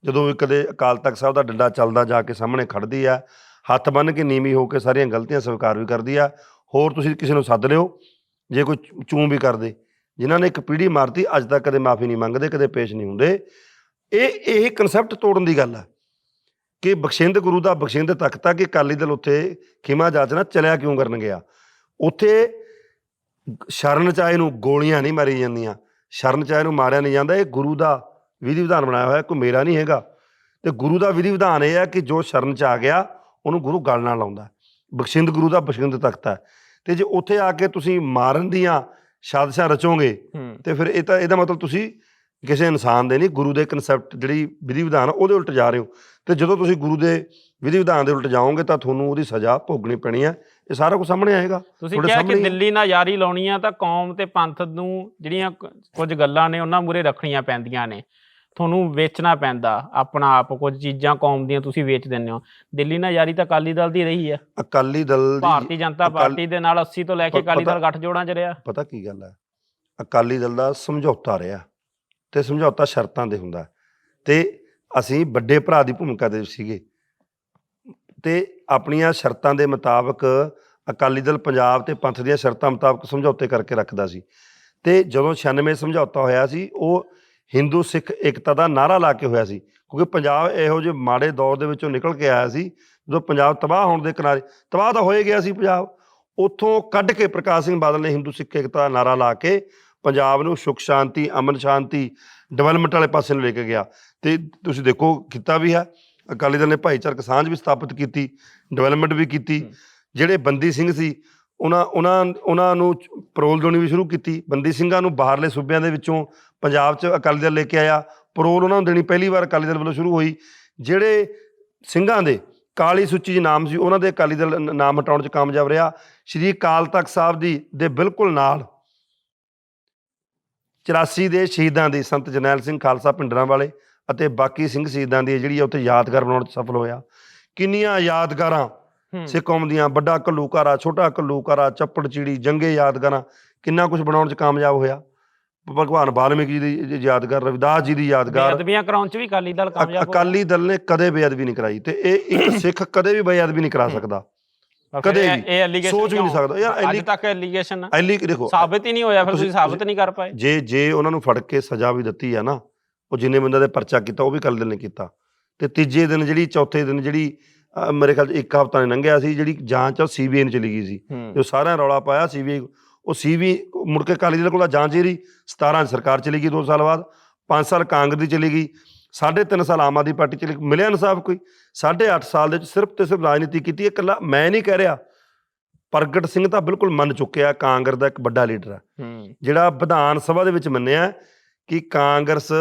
ਜਦੋਂ ਵੀ ਕਦੇ ਅਕਾਲ ਤਖਤ ਸਾਹਿਬ ਦਾ ਡੰਡਾ ਚੱਲਦਾ ਜਾ ਕੇ ਸਾਹਮਣੇ ਖੜਦੀ ਆ, ਹੱਥ ਬੰਨ੍ਹ ਕੇ ਨੀਵੀਂ ਹੋ ਕੇ ਸਾਰੀਆਂ ਗਲਤੀਆਂ ਸਵੀਕਾਰ ਵੀ ਕਰਦੀ ਆ, ਹੋਰ ਤੁਸੀਂ ਕਿਸੇ ਨੂੰ ਸੱਦ ਲਿਓ, ਜੇ ਕੋਈ ਚੂੰ ਵੀ ਕਰਦੇ। ਜਿਨ੍ਹਾਂ ਨੇ ਇੱਕ ਪੀੜ੍ਹੀ ਮਾਰਤੀ, ਅੱਜ ਤੱਕ ਕਦੇ ਮਾਫੀ ਨਹੀਂ ਮੰਗਦੇ, ਕਦੇ ਪੇਸ਼ ਨਹੀਂ ਹੁੰਦੇ। ਇਹ ਇਹ ਕਨਸੈਪਟ ਤੋੜਨ ਦੀ ਗੱਲ ਹੈ ਕਿ ਬਖਸ਼ਿੰਦ ਗੁਰੂ ਦਾ ਬਖਸ਼ਿੰਦ ਤਖਤ ਆ ਕਿ ਅਕਾਲੀ ਦਲ ਉੱਥੇ ਖਿਮਾ ਜਾਚਣਾ ਚਲਿਆ ਕਿਉਂ ਕਰਨ ਗਿਆ ਉੱਥੇ ਸ਼ਰਨ ਚਾਏ ਨੂੰ ਗੋਲੀਆਂ ਨਹੀਂ ਮਾਰੀ ਜਾਂਦੀਆਂ, ਸ਼ਰਨ ਚਾਹੇ ਨੂੰ ਮਾਰਿਆ ਨਹੀਂ ਜਾਂਦਾ, ਇਹ ਗੁਰੂ ਦਾ ਵਿਧੀ ਵਿਧਾਨ ਬਣਾਇਆ ਹੋਇਆ ਕੋਈ ਮੇਰਾ ਨਹੀਂ ਹੈਗਾ। ਤੇ ਗੁਰੂ ਦਾ ਵਿਧੀ ਵਿਧਾਨ ਇਹ ਹੈ ਕਿ ਜੋ ਸ਼ਰਨ ਚ ਆ ਗਿਆ ਉਹਨੂੰ ਗੁਰੂ ਗਲ ਨਾਲ ਲਾਉਂਦਾ ਬਖਸ਼ਿੰਦ ਗੁਰੂ ਦਾ ਬਖਸ਼ਿੰਦ ਤਖਤ ਹੈ। ਤੇ ਜੇ ਉੱਥੇ ਆ ਕੇ ਤੁਸੀਂ ਮਾਰਨ ਦੀਆਂ ਸਾਜ਼ਿਸ਼ਾਂ ਰਚੋਗੇ ਤੇ ਫਿਰ ਇਹ ਤਾਂ ਇਹਦਾ ਮਤਲਬ ਤੁਸੀਂ ਕਿਸੇ ਇਨਸਾਨ ਦੇ ਨਹੀਂ ਗੁਰੂ ਦੇ ਕਨਸੈਪਟ ਜਿਹੜੀ ਵਿਧੀ ਵਿਧਾਨ ਉਹਦੇ ਉਲਟ ਜਾ ਰਹੇ ਹੋ। ਤੇ ਜਦੋਂ ਤੁਸੀਂ ਗੁਰੂ ਦੇ ਵਿਧੀ ਵਿਧਾਨ ਦੇ ਉਲਟ ਜਾਓਗੇ ਤਾਂ ਤੁਹਾਨੂੰ ਉਹਦੀ ਸਜ਼ਾ ਭੋਗਣੀ ਪੈਣੀ ਹੈ। ਇਹ ਸਾਰਾ ਕੁਝ ਸਾਹਮਣੇ ਆਏਗਾ। ਤੁਸੀਂ ਕਿਹਾ ਕਿ। ਦਿੱਲੀ ਨਾਲ ਯਾਰੀ ਲਾਉਣੀ ਆ ਤਾਂ ਕੌਮ ਤੇ ਪੰਥ ਨੂੰ ਜਿਹੜੀਆਂ ਕੁਝ ਗੱਲਾਂ ਨੇ ਉਹਨਾਂ ਮੂਰੇ ਰੱਖਣੀਆਂ ਪੈਂਦੀਆਂ ਨੇ। ਤੁਹਾਨੂੰ ਵੇਚਣਾ ਪੈਂਦਾ ਆਪਣਾ ਆਪ ਕੁਝ ਚੀਜ਼ਾਂ ਕੌਮ ਦੀਆਂ ਤੁਸੀਂ ਵੇਚ ਦਿੰਦੇ ਹੋ। ਦਿੱਲੀ ਨਾਲ ਯਾਰੀ ਤਾਂ ਅਕਾਲੀ ਦਲ ਦੀ ਰਹੀ ਆ। ਅਕਾਲੀ ਦਲ ਦੀ ਭਾਰਤੀ ਜਨਤਾ ਪਾਰਟੀ ਦੇ ਨਾਲ 80 ਤੋਂ ਲੈ ਕੇ ਅਕਾਲੀ ਦਲ ਗੱਠਜੋੜਾਂ 'ਚ ਰਿਹਾ। ਪਤਾ ਕੀ ਗੱਲ ਹੈ ਅਕਾਲੀ ਦਲ ਦਾ ਸਮਝੌਤਾ ਰਿਹਾ ਤੇ ਸਮਝੌਤਾ ਸ਼ਰਤਾਂ ਦੇ ਹੁੰਦਾ। ਤੇ ਅਸੀਂ ਵੱਡੇ ਭਰਾ ਦੀ ਭੂਮਿਕਾ ਦੇ ਸੀਗੇ। ਤੇ ਆਪਣੀਆਂ ਸ਼ਰਤਾਂ ਦੇ ਮੁਤਾਬਕ ਅਕਾਲੀ ਦਲ ਪੰਜਾਬ ਤੇ ਪੰਥ ਦੀਆਂ ਸ਼ਰਤਾਂ ਮੁਤਾਬਕ ਸਮਝੌਤੇ ਕਰਕੇ ਰੱਖਦਾ ਸੀ। ਤੇ ਜਦੋਂ 96 ਸਮਝੌਤਾ ਹੋਇਆ ਸੀ ਉਹ ਹਿੰਦੂ ਸਿੱਖ ਏਕਤਾ ਦਾ ਨਾਰਾ ਲਾ ਕੇ ਹੋਇਆ ਸੀ। ਕਿਉਂਕਿ ਪੰਜਾਬ ਇਹੋ ਜਿਹੇ ਮਾੜੇ ਦੌਰ ਦੇ ਵਿੱਚੋਂ ਨਿਕਲ ਕੇ ਆਇਆ ਸੀ ਜਦੋਂ ਪੰਜਾਬ ਤਬਾਹ ਹੋਣ ਦੇ ਕਿਨਾਰੇ ਤਬਾਹ ਤਾਂ ਹੋਏ ਗਿਆ ਸੀ ਪੰਜਾਬ। ਉੱਥੋਂ ਕੱਢ ਕੇ ਪ੍ਰਕਾਸ਼ ਸਿੰਘ ਬਾਦਲ ਨੇ ਹਿੰਦੂ ਸਿੱਖ ਏਕਤਾ ਦਾ ਨਾਰਾ ਲਾ ਕੇ ਪੰਜਾਬ ਨੂੰ ਸੁਖ ਸ਼ਾਂਤੀ ਅਮਨ ਸ਼ਾਂਤੀ ਡਿਵੈਲਪਮੈਂਟ ਵਾਲੇ ਪਾਸੇ ਨੂੰ ਲੈ ਕੇ ਗਿਆ। ਤੇ ਤੁਸੀਂ ਦੇਖੋ ਕੀਤਾ ਵੀ ਹੈ। ਅਕਾਲੀ ਦਲ ਨੇ ਭਾਈਚਾਰਕ ਸਾਂਝ ਵੀ ਸਥਾਪਿਤ ਕੀਤੀ ਡਿਵੈਲਪਮੈਂਟ ਵੀ ਕੀਤੀ। ਜਿਹੜੇ ਬੰਦੀ ਸਿੰਘ ਸੀ ਉਹਨਾਂ ਉਹਨਾਂ ਉਹਨਾਂ ਨੂੰ ਪਰੋਲ ਦੇਣੀ ਵੀ ਸ਼ੁਰੂ ਕੀਤੀ। ਬੰਦੀ ਸਿੰਘਾਂ ਨੂੰ ਬਾਹਰਲੇ ਸੂਬਿਆਂ ਦੇ ਵਿੱਚੋਂ ਪੰਜਾਬ 'ਚ ਅਕਾਲੀ ਦਲ ਲੈ ਕੇ ਆਇਆ ਪਰੋਲ ਉਹਨਾਂ ਨੂੰ ਦੇਣੀ ਪਹਿਲੀ ਵਾਰ ਅਕਾਲੀ ਦਲ ਵੱਲੋਂ ਸ਼ੁਰੂ ਹੋਈ। ਜਿਹੜੇ ਸਿੰਘਾਂ ਦੇ ਕਾਲੀ ਸੂਚੀ 'ਚ ਨਾਮ ਸੀ ਉਹਨਾਂ ਦੇ ਅਕਾਲੀ ਦਲ ਨਾਮ ਹਟਾਉਣ 'ਚ ਕਾਮਯਾਬ ਰਿਹਾ। ਸ਼੍ਰੀ ਅਕਾਲ ਤਖਤ ਸਾਹਿਬ ਦੀ ਦੇ ਬਿਲਕੁਲ ਨਾਲ 84 ਦੇ ਸ਼ਹੀਦਾਂ ਦੀ ਸੰਤ ਜਰਨੈਲ ਸਿੰਘ ਖਾਲਸਾ ਪਿੰਡਰਾਂ ਵਾਲੇ ਅਤੇ ਬਾਕੀ ਸਿੰਘ ਸ਼ਹੀਦਾਂ ਦੀ ਜਿਹੜੀ ਉੱਥੇ ਯਾਦਗਾਰ ਬਣਾਉਣ 'ਚ ਸਫਲ ਹੋਇਆ। ਕਿੰਨੀਆਂ ਯਾਦਗਾਰਾਂ। ਸਿੱਖ ਕੌਮ ਦੀਆਂ ਵੱਡਾ ਘੱਲੂਘਾਰਾ ਛੋਟਾ ਘੱਲੂਘਾਰਾ ਚੱਪੜ ਚਿੜੀ ਜੰਗੇ ਯਾਦਗਾਰਾਂ ਕਿੰਨਾ ਕੁਝ ਬਣਾਉਣ 'ਚ ਕਾਮਯਾਬ ਹੋਇਆ। ਭਗਵਾਨ ਵਾਲਮੀਕ ਜੀ ਦੀ ਯਾਦਗਾਰ ਰਵਿਦਾਸ ਜੀ ਦੀ ਯਾਦਗਾਰ। ਬੇਅਦਬੀਆਂ ਕਰਾਉਣ 'ਚ ਵੀ ਅਕਾਲੀ ਦਲ ਅਕ- ਕਾਮਯਾਬ ਹੋਇਆ ਅਕਾਲੀ ਦਲ ਨੇ ਕਦੇ ਬੇਅਦਬੀ ਨਹੀਂ ਕਰਾਈ ਤੇ ਇਹ ਇੱਕ ਸਿੱਖ ਕਦੇ ਵੀ ਬੇਅਦਬੀ ਨਹੀਂ ਕਰਾ ਸਕਦਾ। ਪਰ ਫਿਰ ਕਦੇ ਇਹ- ਵੀ। ਇਹ ਸੋਚ ਵੀ ਨਹੀਂ ਸਕਦਾ। ਯਾਰ ਅੱਜ ਤੱਕ ਐਲੀਗੇਸ਼ਨ ਐਲੀ ਦੇਖੋ ਸਾਬਤ ਹੀ ਨਹੀਂ ਹੋਇਆ ਫਿਰ ਤੁਸੀਂ- ਤੁਸੀਂ ਸਾਬਤ ਨਹੀਂ ਕਰ ਪਾਏ। ਜੇ ਜੇ ਉਹਨਾਂ ਨੂੰ ਫੜ ਕੇ ਸਜ਼ਾ ਵੀ ਦਿੱਤੀ ਆ ਨਾ ਉਹ ਜਿੰਨੇ ਬੰਦੇ ਦੇ ਪਰਚਾ ਕੀਤਾ ਉਹ ਵੀ ਅਕਾਲੀ ਦਲ ਨੇ ਕੀਤਾ। ਤੇ ਤੀਜੇ ਦਿਨ ਜਿਹੜੀ ਚੌਥੇ ਦਿਨ ਜਿਹੜੀ ਅਹ, ਮੇਰੇ ਖਿਆਲ 'ਚ ਇੱਕ ਹਫ਼ਤਾ ਨੇ ਲੰਘਿਆ ਸੀ ਜਿਹੜੀ ਜਾਂਚ ਆ ਸੀਬੀਆਈ ਨੂੰ ਚਲੀ ਗਈ ਸੀ। ਜੋ ਸਾਰਿਆਂ ਰੌਲਾ ਪਾਇਆ ਸੀਬੀਆਈ ਉਹ ਸੀਬੀ ਮੁੜ ਕੇ ਅਕਾਲੀ ਦਲ ਕੋਲ ਜਾਂਚ ਹੀ ਰਹੀ। 17 'ਚ ਸਰਕਾਰ ਚਲੀ ਗਈ 2 ਸਾਲ ਬਾਅਦ 5 ਸਾਲ ਕਾਂਗਰਸ ਦੀ ਚਲੀ ਗਈ ਸਾਢੇ ਤਿੰਨ ਸਾਲ ਆਮ ਆਦਮੀ ਪਾਰਟੀ ਚਲੀ। ਮਿਲਿਆ ਇਨਸਾਫ ਕੋਈ? ਸਾਢੇ ਅੱਠ ਸਾਲ ਦੇ ਵਿੱਚ ਸਿਰਫ ਤੇ ਸਿਰਫ ਰਾਜਨੀਤੀ ਕੀਤੀ ਇਕੱਲਾ ਮੈਂ ਨਹੀਂ ਕਹਿ ਰਿਹਾ। ਪ੍ਰਗਟ ਸਿੰਘ ਤਾਂ ਬਿਲਕੁਲ ਮੰਨ ਚੁੱਕਿਆ ਕਾਂਗਰਸ ਦਾ ਇੱਕ ਵੱਡਾ ਲੀਡਰ ਹੈ। ਜਿਹੜਾ ਵਿਧਾਨ ਸਭਾ ਦੇ ਵਿੱਚ ਮੰਨਿਆ ਕਿ ਕਾਂਗਰਸ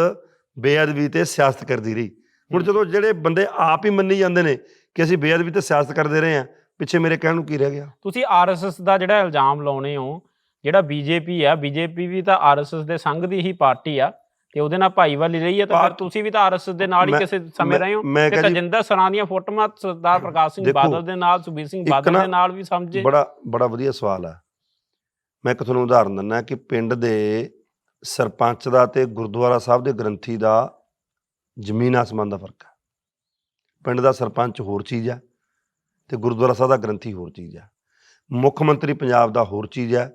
ਬੇਅਦਬੀ ਤੇ ਸਿਆਸਤ ਕਰਦੀ ਰਹੀ। ਹੁਣ। ਜਦੋਂ ਜਿਹੜੇ ਬੰਦੇ ਆਪ ਹੀ ਮੰਨੀ ਜਾਂਦੇ ਨੇ ਕਿ ਅਸੀਂ ਬੇਅਦਬੀ ਤੇ ਸਿਆਸਤ ਕਰਦੇ ਰਹੇ ਹਾਂ ਪਿੱਛੇ ਮੇਰੇ ਕਹਿਣ ਨੂੰ ਕੀ ਰਹਿ ਗਿਆ? ਤੁਸੀਂ ਆਰਐਸਐਸ ਦਾ ਜਿਹੜਾ ਇਲਜ਼ਾਮ ਲਾਉਣੇ ਹੋ ਜਿਹੜਾ ਬੀਜੇਪੀ ਆ ਬੀਜੇਪੀ ਵੀ ਤਾਂ ਆਰਐਸਐਸ ਦੇ ਸੰਘ ਦੀ ਹੀ ਪਾਰਟੀ ਆ ਤੇ ਉਹਦੇ ਨਾਲ ਭਾਈਵਾਲੀ ਰਹੀ ਹੈ ਤਾਂ ਫਿਰ ਤੁਸੀਂ ਵੀ ਤਾਂ ਆਰਐਸਐਸ ਦੇ ਨਾਲ ਹੀ ਕਿਸੇ ਸਮੇਂ ਰਹੇ ਹੋ? ਤੇ ਤਜਿੰਦਰ ਸਰਾਂ ਦੀਆਂ ਫੋਟੋਆਂ ਸਰਦਾਰ ਪ੍ਰਕਾਸ਼ ਸਿੰਘ ਬਾਦਲ ਦੇ ਨਾਲ ਸੁਖਬੀਰ ਸਿੰਘ ਬਾਦਲ ਦੇ ਨਾਲ ਵੀ ਸਮਝੇ। ਬੜਾ ਬੜਾ ਵਧੀਆ ਸਵਾਲ ਹੈ ਮੈਂ ਇੱਕ ਤੁਹਾਨੂੰ ਉਦਾਹਰਨ ਦਿੰਦਾ ਕਿ ਪਿੰਡ ਦੇ ਸਰਪੰਚ ਦਾ ਤੇ ਗੁਰਦੁਆਰਾ ਸਾਹਿਬ ਦੇ ਗ੍ਰੰਥੀ ਦਾ ਜ਼ਮੀਨ ਆਸਮਾਨ ਦਾ ਫ਼ਰਕ ਹੈ ਪਿੰਡ ਦਾ ਸਰਪੰਚ ਹੋਰ ਚੀਜ਼ ਹੈ ਤੇ ਗੁਰਦੁਆਰਾ ਸਾਹਿਬ ਦਾ ਗ੍ਰੰਥੀ ਹੋਰ ਚੀਜ਼ ਹੈ ਮੁੱਖ ਮੰਤਰੀ ਪੰਜਾਬ ਦਾ ਹੋਰ ਚੀਜ਼ ਹੈ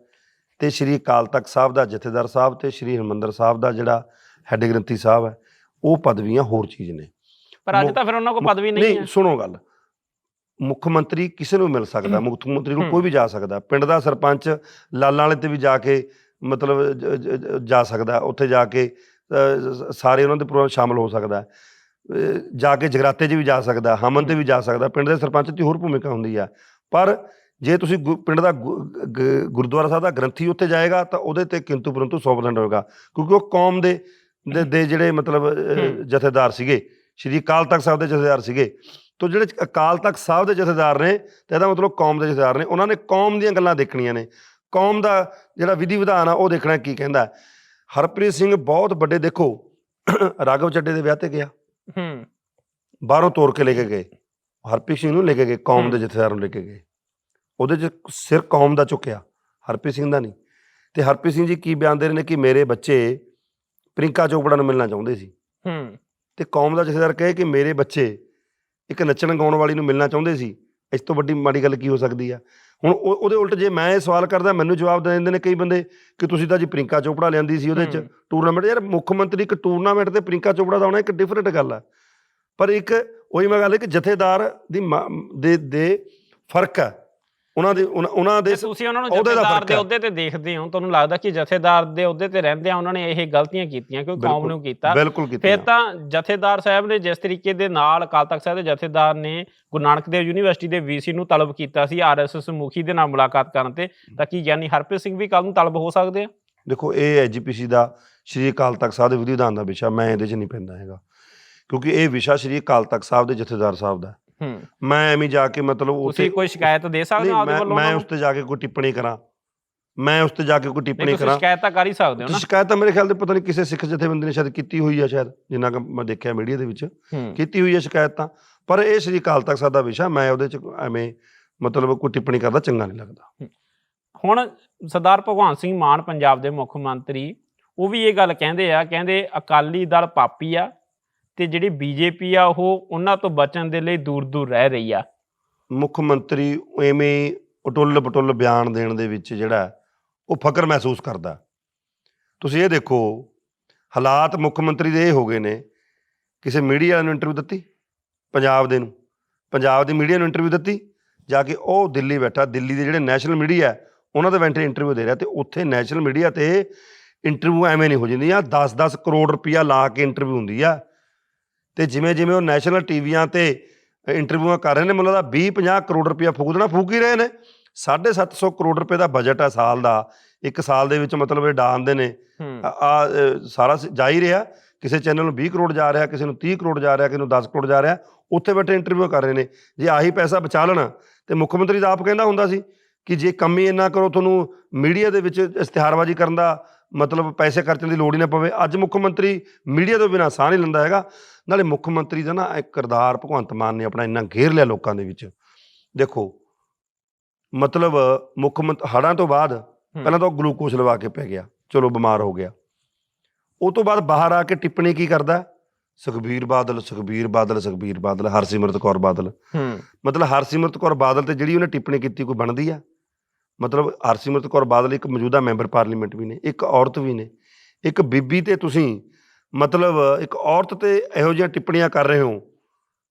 ਤੇ ਸ੍ਰੀ ਅਕਾਲ ਤਖਤ ਸਾਹਿਬ ਦਾ ਜਥੇਦਾਰ ਸਾਹਿਬ ਤੇ ਸ੍ਰੀ ਹਰਿਮੰਦਰ ਸਾਹਿਬ ਦਾ ਜਿਹੜਾ ਹੈੱਡ ਗ੍ਰੰਥੀ ਸਾਹਿਬ ਹੈ ਉਹ ਪਦਵੀਆਂ ਹੋਰ ਚੀਜ਼ ਨੇ। ਪਰ ਅੱਜ ਤਾਂ ਫਿਰ ਉਹਨਾਂ ਕੋਲ ਪਦਵੀ ਨਹੀਂ ਹੈ। ਸੁਣੋ ਗੱਲ। ਮੁੱਖ ਮੰਤਰੀ ਕਿਸੇ ਨੂੰ ਮਿਲ ਸਕਦਾ ਮੁੱਖ ਮੰਤਰੀ ਨੂੰ। ਕੋਈ ਵੀ ਜਾ ਸਕਦਾ ਪਿੰਡ ਦਾ ਸਰਪੰਚ ਲਾਲਾਂ ਵਾਲੇ ਤੇ ਵੀ ਜਾ ਕੇ ਮਤਲਬ ਜ- ਸਕਦਾ ਉੱਥੇ ਜਾ ਕੇ ਸਾਰੇ ਉਹਨਾਂ ਦੇ ਪ੍ਰੋਗਰਾਮ ਸ਼ਾਮਲ ਹੋ ਸਕਦਾ। ਜਾ ਕੇ ਜਗਰਾਤੇ 'ਚ ਵੀ ਜਾ ਸਕਦਾ ਹਮਨ ਤੇ ਵੀ ਜਾ ਸਕਦਾ ਪਿੰਡ ਦੇ ਸਰਪੰਚ ਦੀ ਹੋਰ ਭੂਮਿਕਾ ਹੁੰਦੀ ਆ। ਪਰ ਜੇ ਤੁਸੀਂ ਪਿੰਡ ਦਾ ਗੁਰਦੁਆਰਾ ਸਾਹਿਬ ਦਾ ਗ੍ਰੰਥੀ ਉੱਥੇ ਜਾਏਗਾ ਤਾਂ ਉਹਦੇ ਤੇ ਕਿੰਤੂ ਪਰੰਤੂ 100% ਹੋਏਗਾ। ਕਿਉਂਕਿ ਉਹ ਕੌਮ ਦੇ ਦੇ- ਜਿਹੜੇ ਮਤਲਬ। ਜਥੇਦਾਰ ਸੀਗੇ ਸ਼੍ਰੀ ਅਕਾਲ ਤਖਤ ਸਾਹਿਬ ਦੇ ਜਥੇਦਾਰ ਸੀਗੇ ਤੋਂ ਜਿਹੜੇ ਅਕਾਲ ਤਖਤ ਸਾਹਿਬ ਦੇ ਜਥੇਦਾਰ ਨੇ ਤੇ ਇਹਦਾ ਮਤਲਬ ਕੌਮ ਦੇ ਜਥੇਦਾਰ ਨੇ। ਉਹਨਾਂ ਨੇ ਕੌਮ ਦੀਆਂ ਗੱਲਾਂ ਦੇਖਣੀਆਂ ਨੇ। ਕੌਮ ਦਾ ਜਿਹੜਾ ਵਿਧੀ ਵਿਧਾਨ ਆ ਉਹ ਦੇਖਣਾ ਕੀ ਕਹਿੰਦਾ। ਹਰਪ੍ਰੀਤ ਸਿੰਘ ਬਹੁਤ ਵੱਡੇ ਦੇਖੋ ਰਾਘਵ ਚੱਡੇ ਦੇ ਵਿਆਹ ਤੇ ਗਿਆ। ਹੂੰ। ਬਾਹਰੋਂ ਤੋੜ ਕੇ ਲੈ ਕੇ ਗਏ। ਹਰਪ੍ਰੀਤ ਸਿੰਘ ਨੂੰ ਲੈ ਕੇ ਗਏ ਕੌਮ ਦੇ। ਜਥੇਦਾਰ ਨੂੰ ਲੈ ਕੇ ਗਏ। ਉਹਦੇ 'ਚ ਸਿਰ ਕੌਮ ਦਾ ਚੁੱਕਿਆ ਹਰਪ੍ਰੀਤ ਸਿੰਘ ਦਾ ਨਹੀਂ। ਤੇ ਹਰਪ੍ਰੀਤ ਸਿੰਘ ਜੀ ਕੀ ਬਿਆਨ ਦੇ ਰਹੇ ਨੇ ਕਿ ਮੇਰੇ ਬੱਚੇ ਪ੍ਰਿੰਕਾ ਚੋਪੜਾ ਨੂੰ ਮਿਲਣਾ ਚਾਹੁੰਦੇ ਸੀ? ਹੂੰ। ਤੇ ਕੌਮ ਦਾ ਜਥੇਦਾਰ ਕਹੇ ਕਿ ਮੇਰੇ ਬੱਚੇ ਇੱਕ ਨੱਚਣ ਗਾਉਣ ਵਾਲੀ ਨੂੰ ਮਿਲਣਾ ਚਾਹੁੰਦੇ ਸੀ ਇਸ ਤੋਂ ਵੱਡੀ ਮਾੜੀ ਗੱਲ ਕੀ ਹੋ ਸਕਦੀ ਆ? ਹੁਣ ਉਹ- ਉਹਦੇ ਉਲਟ ਜੇ ਮੈਂ ਇਹ ਸਵਾਲ ਕਰਦਾ ਮੈਨੂੰ ਜਵਾਬ ਦੇ ਦਿੰਦੇ ਨੇ ਕਈ ਬੰਦੇ ਕਿ ਤੁਸੀਂ ਤਾਂ ਜੀ ਪ੍ਰਿੰਕਾ ਚੋਪੜਾ ਲਿਆਂਦੀ ਸੀ ਉਹਦੇ 'ਚ। ਟੂਰਨਾਮੈਂਟ ਯਾਰ ਮੁੱਖ ਮੰਤਰੀ ਇੱਕ ਟੂਰਨਾਮੈਂਟ ਤੇ ਪ੍ਰਿੰਕਾ ਚੋਪੜਾ ਦਾ ਆਉਣਾ ਇੱਕ ਡਿਫਰੈਂਟ ਗੱਲ ਆ। ਪਰ ਇੱਕ ਉਹੀ ਮੈਂ ਗੱਲ ਹੈ ਕਿ ਜਥੇਦਾਰ ਦੀ ਦੇ ਦੇ ਫ਼ਰਕ ਹੈ ਉਹਨਾਂ ਦੇ ਉਹਨਾਂ- ਦੇ ਤੁਸੀਂ ਉਹਨਾਂ ਨੂੰ ਜਥੇਦਾਰ ਦੇ। ਅਹੁਦੇ ਤੇ ਦੇਖਦੇ ਹੋ। ਤੁਹਾਨੂੰ ਲੱਗਦਾ ਕਿ ਜਥੇਦਾਰ ਦੇ ਅਹੁਦੇ ਤੇ ਰਹਿੰਦੇ ਆ ਉਹਨਾਂ ਨੇ ਇਹ ਗਲਤੀਆਂ ਕੀਤੀਆਂ ਕਿਉਂਕਿ ਕੌਮ ਨੂੰ ਕੀਤਾ। ਫਿਰ ਤਾਂ ਜਥੇਦਾਰ ਸਾਹਿਬ ਨੇ ਜਿਸ ਤਰੀਕੇ ਦੇ ਨਾਲ ਅਕਾਲ ਤਖਤ ਸਾਹਿਬ ਦੇ ਜਥੇਦਾਰ ਨੇ ਗੁਰੂ ਨਾਨਕ ਦੇਵ ਯੂਨੀਵਰਸਿਟੀ ਦੇ ਵੀਸੀ ਨੂੰ ਤਲਬ ਕੀਤਾ ਸੀ ਆਰਐਸਐਸ ਮੁਖੀ ਦੇ ਨਾਲ ਮੁਲਾਕਾਤ ਕਰਨ ਤੇ ਤਾਂ ਕੀ ਗਿਆਨੀ ਹਰਪ੍ਰੀਤ ਸਿੰਘ ਵੀ ਕੱਲ ਨੂੰ ਤਲਬ ਹੋ ਸਕਦੇ ਆ? ਦੇਖੋ ਇਹ ਐਜੀਪੀਸੀ ਦਾ ਸ਼੍ਰੀ ਅਕਾਲ ਤਖਤ ਸਾਹਿਬ ਦੇ ਵਿਧੀ ਵਿਧਾਨ ਦਾ ਵਿਸ਼ਾ ਮੈਂ ਇਹਦੇ 'ਚ ਨਹੀਂ ਪੈਂਦਾ ਹੈਗਾ। ਕਿਉਂਕਿ ਇਹ ਵਿਸ਼ਾ ਸ਼੍ਰੀ ਅਕਾਲ ਤਖਤ ਸਾਹਿਬ ਦੇ ਜਥੇਦਾਰ ਸਾਹਿਬ ਦਾ ਹੈ। ਮੈਂ ਐਵੇਂ ਜਾ ਕੇ ਮਤਲਬ ਉੱਥੇ ਤੁਸੀਂ ਕੋਈ ਸ਼ਿਕਾਇਤ ਦੇ ਸਕਦੇ ਨਹੀਂ, ਹੋ ਆਪਦੇ ਮੈਂ ਵੱਲੋਂ ਮੈਂ ਉਹਨਾਂ ਉਸ ਨੂੰ? ਤੇ ਜਾ ਕੇ ਕੋਈ ਟਿੱਪਣੀ ਕਰਾਂ। ਮੈਂ ਉਸ ਤੇ ਜਾ ਕੇ ਕੋਈ ਨਹੀਂ ਟਿੱਪਣੀ ਤੁਸੀਂ ਕਰਾਂ। ਸ਼ਿਕਾਇਤ ਤਾਂ ਕਰ ਹੀ ਸਕਦੇ ਹੋ ਨਾ। ਸ਼ਿਕਾਇਤ ਤਾਂ ਮੇਰੇ ਖਿਆਲ ਤੇ ਪਤਾ ਨਹੀਂ ਕਿਸੇ ਸਿੱਖ ਜਥੇਬੰਦੀ ਨੇ ਸ਼ਾਇਦ ਕੀਤੀ ਹੋਈ ਆ ਸ਼ਾਇਦ ਜਿੰਨਾ ਕਿ ਮੈਂ ਦੇਖਿਆ ਮੀਡੀਆ ਦੇ ਵਿੱਚ। ਹੂੰ। ਕੀਤੀ ਹੋਈ ਹੈ ਸ਼ਿਕਾਇਤ ਤਾਂ। ਪਰ ਇਹ ਸ਼੍ਰੀ ਅਕਾਲ ਤਖਤ ਸਾਹਿਬ ਦਾ ਵਿਸ਼ਾ ਮੈਂ ਉਹਦੇ 'ਚ ਐਵੇਂ ਮਤਲਬ ਕੋਈ ਟਿੱਪਣੀ ਕਰਦਾ ਚੰਗਾ ਨਹੀਂ ਲੱਗਦਾ। ਹੁਣ ਸਰਦਾਰ ਭਗਵੰਤ ਸਿੰਘ ਮਾਨ ਪੰਜਾਬ ਦੇ ਮੁੱਖ ਮੰਤਰੀ ਉਹ ਵੀ ਇਹ ਗੱਲ ਕਹਿੰਦੇ ਆ ਕਹਿੰਦੇ ਅਕਾਲੀ ਦਲ ਪਾਪੀ ਆ ਤੇ ਜਿਹੜੀ ਬੀਜੇਪੀ ਆ ਉਹ ਉਹਨਾਂ ਤੋਂ ਬਚਣ ਦੇ ਲਈ ਦੂਰ ਦੂਰ ਰਹਿ ਰਹੀ ਆ। ਮੁੱਖ ਮੰਤਰੀ ਐਵੇਂ ਉਟੁੱਲ ਪਟੁੱਲ ਬਿਆਨ ਦੇਣ ਦੇ ਵਿੱਚ ਜਿਹੜਾ ਉਹ ਫਕਰ ਮਹਿਸੂਸ ਕਰਦਾ। ਤੁਸੀਂ ਇਹ ਦੇਖੋ, ਹਾਲਾਤ ਮੁੱਖ ਮੰਤਰੀ ਦੇ ਇਹ ਹੋ ਗਏ ਨੇ। ਕਿਸੇ ਮੀਡੀਆ ਵਾਲੇ ਨੂੰ ਇੰਟਰਵਿਊ ਦਿੱਤੀ? ਪੰਜਾਬ ਦੇ ਨੂੰ। ਪੰਜਾਬ ਦੀ ਮੀਡੀਆ ਨੂੰ ਇੰਟਰਵਿਊ ਦਿੱਤੀ? ਜਾ ਕੇ ਉਹ ਦਿੱਲੀ ਬੈਠਾ, ਦਿੱਲੀ ਦੇ ਜਿਹੜੇ ਨੈਸ਼ਨਲ ਮੀਡੀਆ ਉਹਨਾਂ ਦੇ ਵੈਂਟਰ ਇੰਟਰਵਿਊ ਦੇ ਰਿਹਾ ਤੇ ਉੱਥੇ ਨੈਸ਼ਨਲ ਮੀਡੀਆ ਤੇ ਇੰਟਰਵਿਊ ਐਵੇਂ ਨਹੀਂ ਹੋ ਜਾਂਦੀਆਂ। 10-10 ਕਰੋੜ ਰੁਪਇਆ ਲਾ ਕੇ ਇੰਟਰਵਿਊ ਹੁੰਦੀ ਆ। ਤੇ ਜਿਵੇਂ ਜਿਵੇਂ ਉਹ ਨੈਸ਼ਨਲ ਟੀਵੀਆਂ ਤੇ ਇੰਟਰਵਿਊਆਂ ਕਰ ਰਹੇ ਨੇ ਮੈਨੂੰ ਲੱਗਦਾ 20-50 ਕਰੋੜ ਰੁਪਇਆ ਫੂਕ ਦੇਣਾ ਫੂਕ ਹੀ ਰਹੇ ਨੇ। 750 ਕਰੋੜ ਰੁਪਏ ਦਾ ਬਜਟ ਆ ਸਾਲ ਦਾ। ਇੱਕ ਸਾਲ ਦੇ ਵਿੱਚ ਮਤਲਬ ਇਹ ਡਾਂਦੇ ਨੇ। ਹੂੰ। ਆ ਸਾਰਾ ਜਾ ਹੀ ਰਿਹਾ। ਕਿਸੇ ਚੈਨਲ ਨੂੰ 20 ਕਰੋੜ ਜਾ ਰਿਹਾ ਕਿਸੇ ਨੂੰ 30 ਕਰੋੜ ਜਾ ਰਿਹਾ ਕਿਸੇ ਨੂੰ 10 ਕਰੋੜ ਜਾ ਰਿਹਾ ਉੱਥੇ ਬੈਠੇ ਇੰਟਰਵਿਊ ਕਰ ਰਹੇ ਨੇ। ਜੇ ਆਹੀ ਪੈਸਾ ਬਚਾ ਲੈਣਾ ਤੇ ਮੁੱਖ ਮੰਤਰੀ ਤਾਂ ਆਪ ਕਹਿੰਦਾ ਹੁੰਦਾ ਸੀ ਕਿ ਜੇ ਕੰਮ ਹੀ ਇੰਨਾ ਕਰੋ ਤੁਹਾਨੂੰ ਮੀਡੀਆ ਦੇ ਵਿੱਚ ਇਸ਼ਤਿਹਾਰਬਾਜ਼ੀ ਕਰਨ ਦਾ ਮਤਲਬ ਪੈਸੇ ਖਰਚਣ ਦੀ ਲੋੜ ਹੀ ਨਾ ਪਵੇ। ਅੱਜ ਮੁੱਖ ਮੰਤਰੀ ਮੀਡੀਆ ਤੋਂ ਬਿਨਾਂ ਸਾਹ ਨਹੀਂ ਲੈਂਦਾ ਹੈਗਾ। ਨਾਲੇ ਮੁੱਖ ਮੰਤਰੀ ਦਾ ਨਾ ਇੱਕ ਕਿਰਦਾਰ ਭਗਵੰਤ ਮਾਨ ਨੇ ਆਪਣਾ ਇੰਨਾ ਘੇਰ ਲਿਆ ਲੋਕਾਂ ਦੇ ਵਿੱਚ। ਦੇਖੋ ਮਤਲਬ ਮੁੱਖ ਮੰਤ ਹੜ੍ਹਾਂ ਤੋਂ ਬਾਅਦ ਪਹਿਲਾਂ ਤਾਂ ਉਹ ਗਲੂਕੋਜ਼ ਲਵਾ ਕੇ ਪੈ ਗਿਆ। ਚਲੋ ਬਿਮਾਰ ਹੋ ਗਿਆ। ਉਹ ਤੋਂ ਬਾਅਦ ਬਾਹਰ ਆ ਕੇ ਟਿੱਪਣੀ ਕੀ ਕਰਦਾ? ਸੁਖਬੀਰ ਬਾਦਲ ਸੁਖਬੀਰ ਬਾਦਲ ਸੁਖਬੀਰ ਬਾਦਲ ਹਰਸਿਮਰਤ ਕੌਰ ਬਾਦਲ। ਹੂੰ। ਮਤਲਬ ਹਰਸਿਮਰਤ ਕੌਰ ਬਾਦਲ ਤੇ ਜਿਹੜੀ ਉਹਨੇ ਟਿੱਪਣੀ ਕੀਤੀ ਕੋਈ ਬਣਦੀ ਆ? ਮਤਲਬ ਹਰਸਿਮਰਤ ਕੌਰ ਬਾਦਲ ਇੱਕ ਮੌਜੂਦਾ ਮੈਂਬਰ ਪਾਰਲੀਮੈਂਟ ਵੀ ਨੇ ਇੱਕ ਔਰਤ ਵੀ ਨੇ ਇੱਕ ਬੀਬੀ ਤੇ ਤੁਸੀਂ ਮਤਲਬ ਇੱਕ ਔਰਤ ਤੇ ਇਹੋ ਜਿਹੀਆਂ ਟਿੱਪਣੀਆਂ ਕਰ ਰਹੇ ਹੋ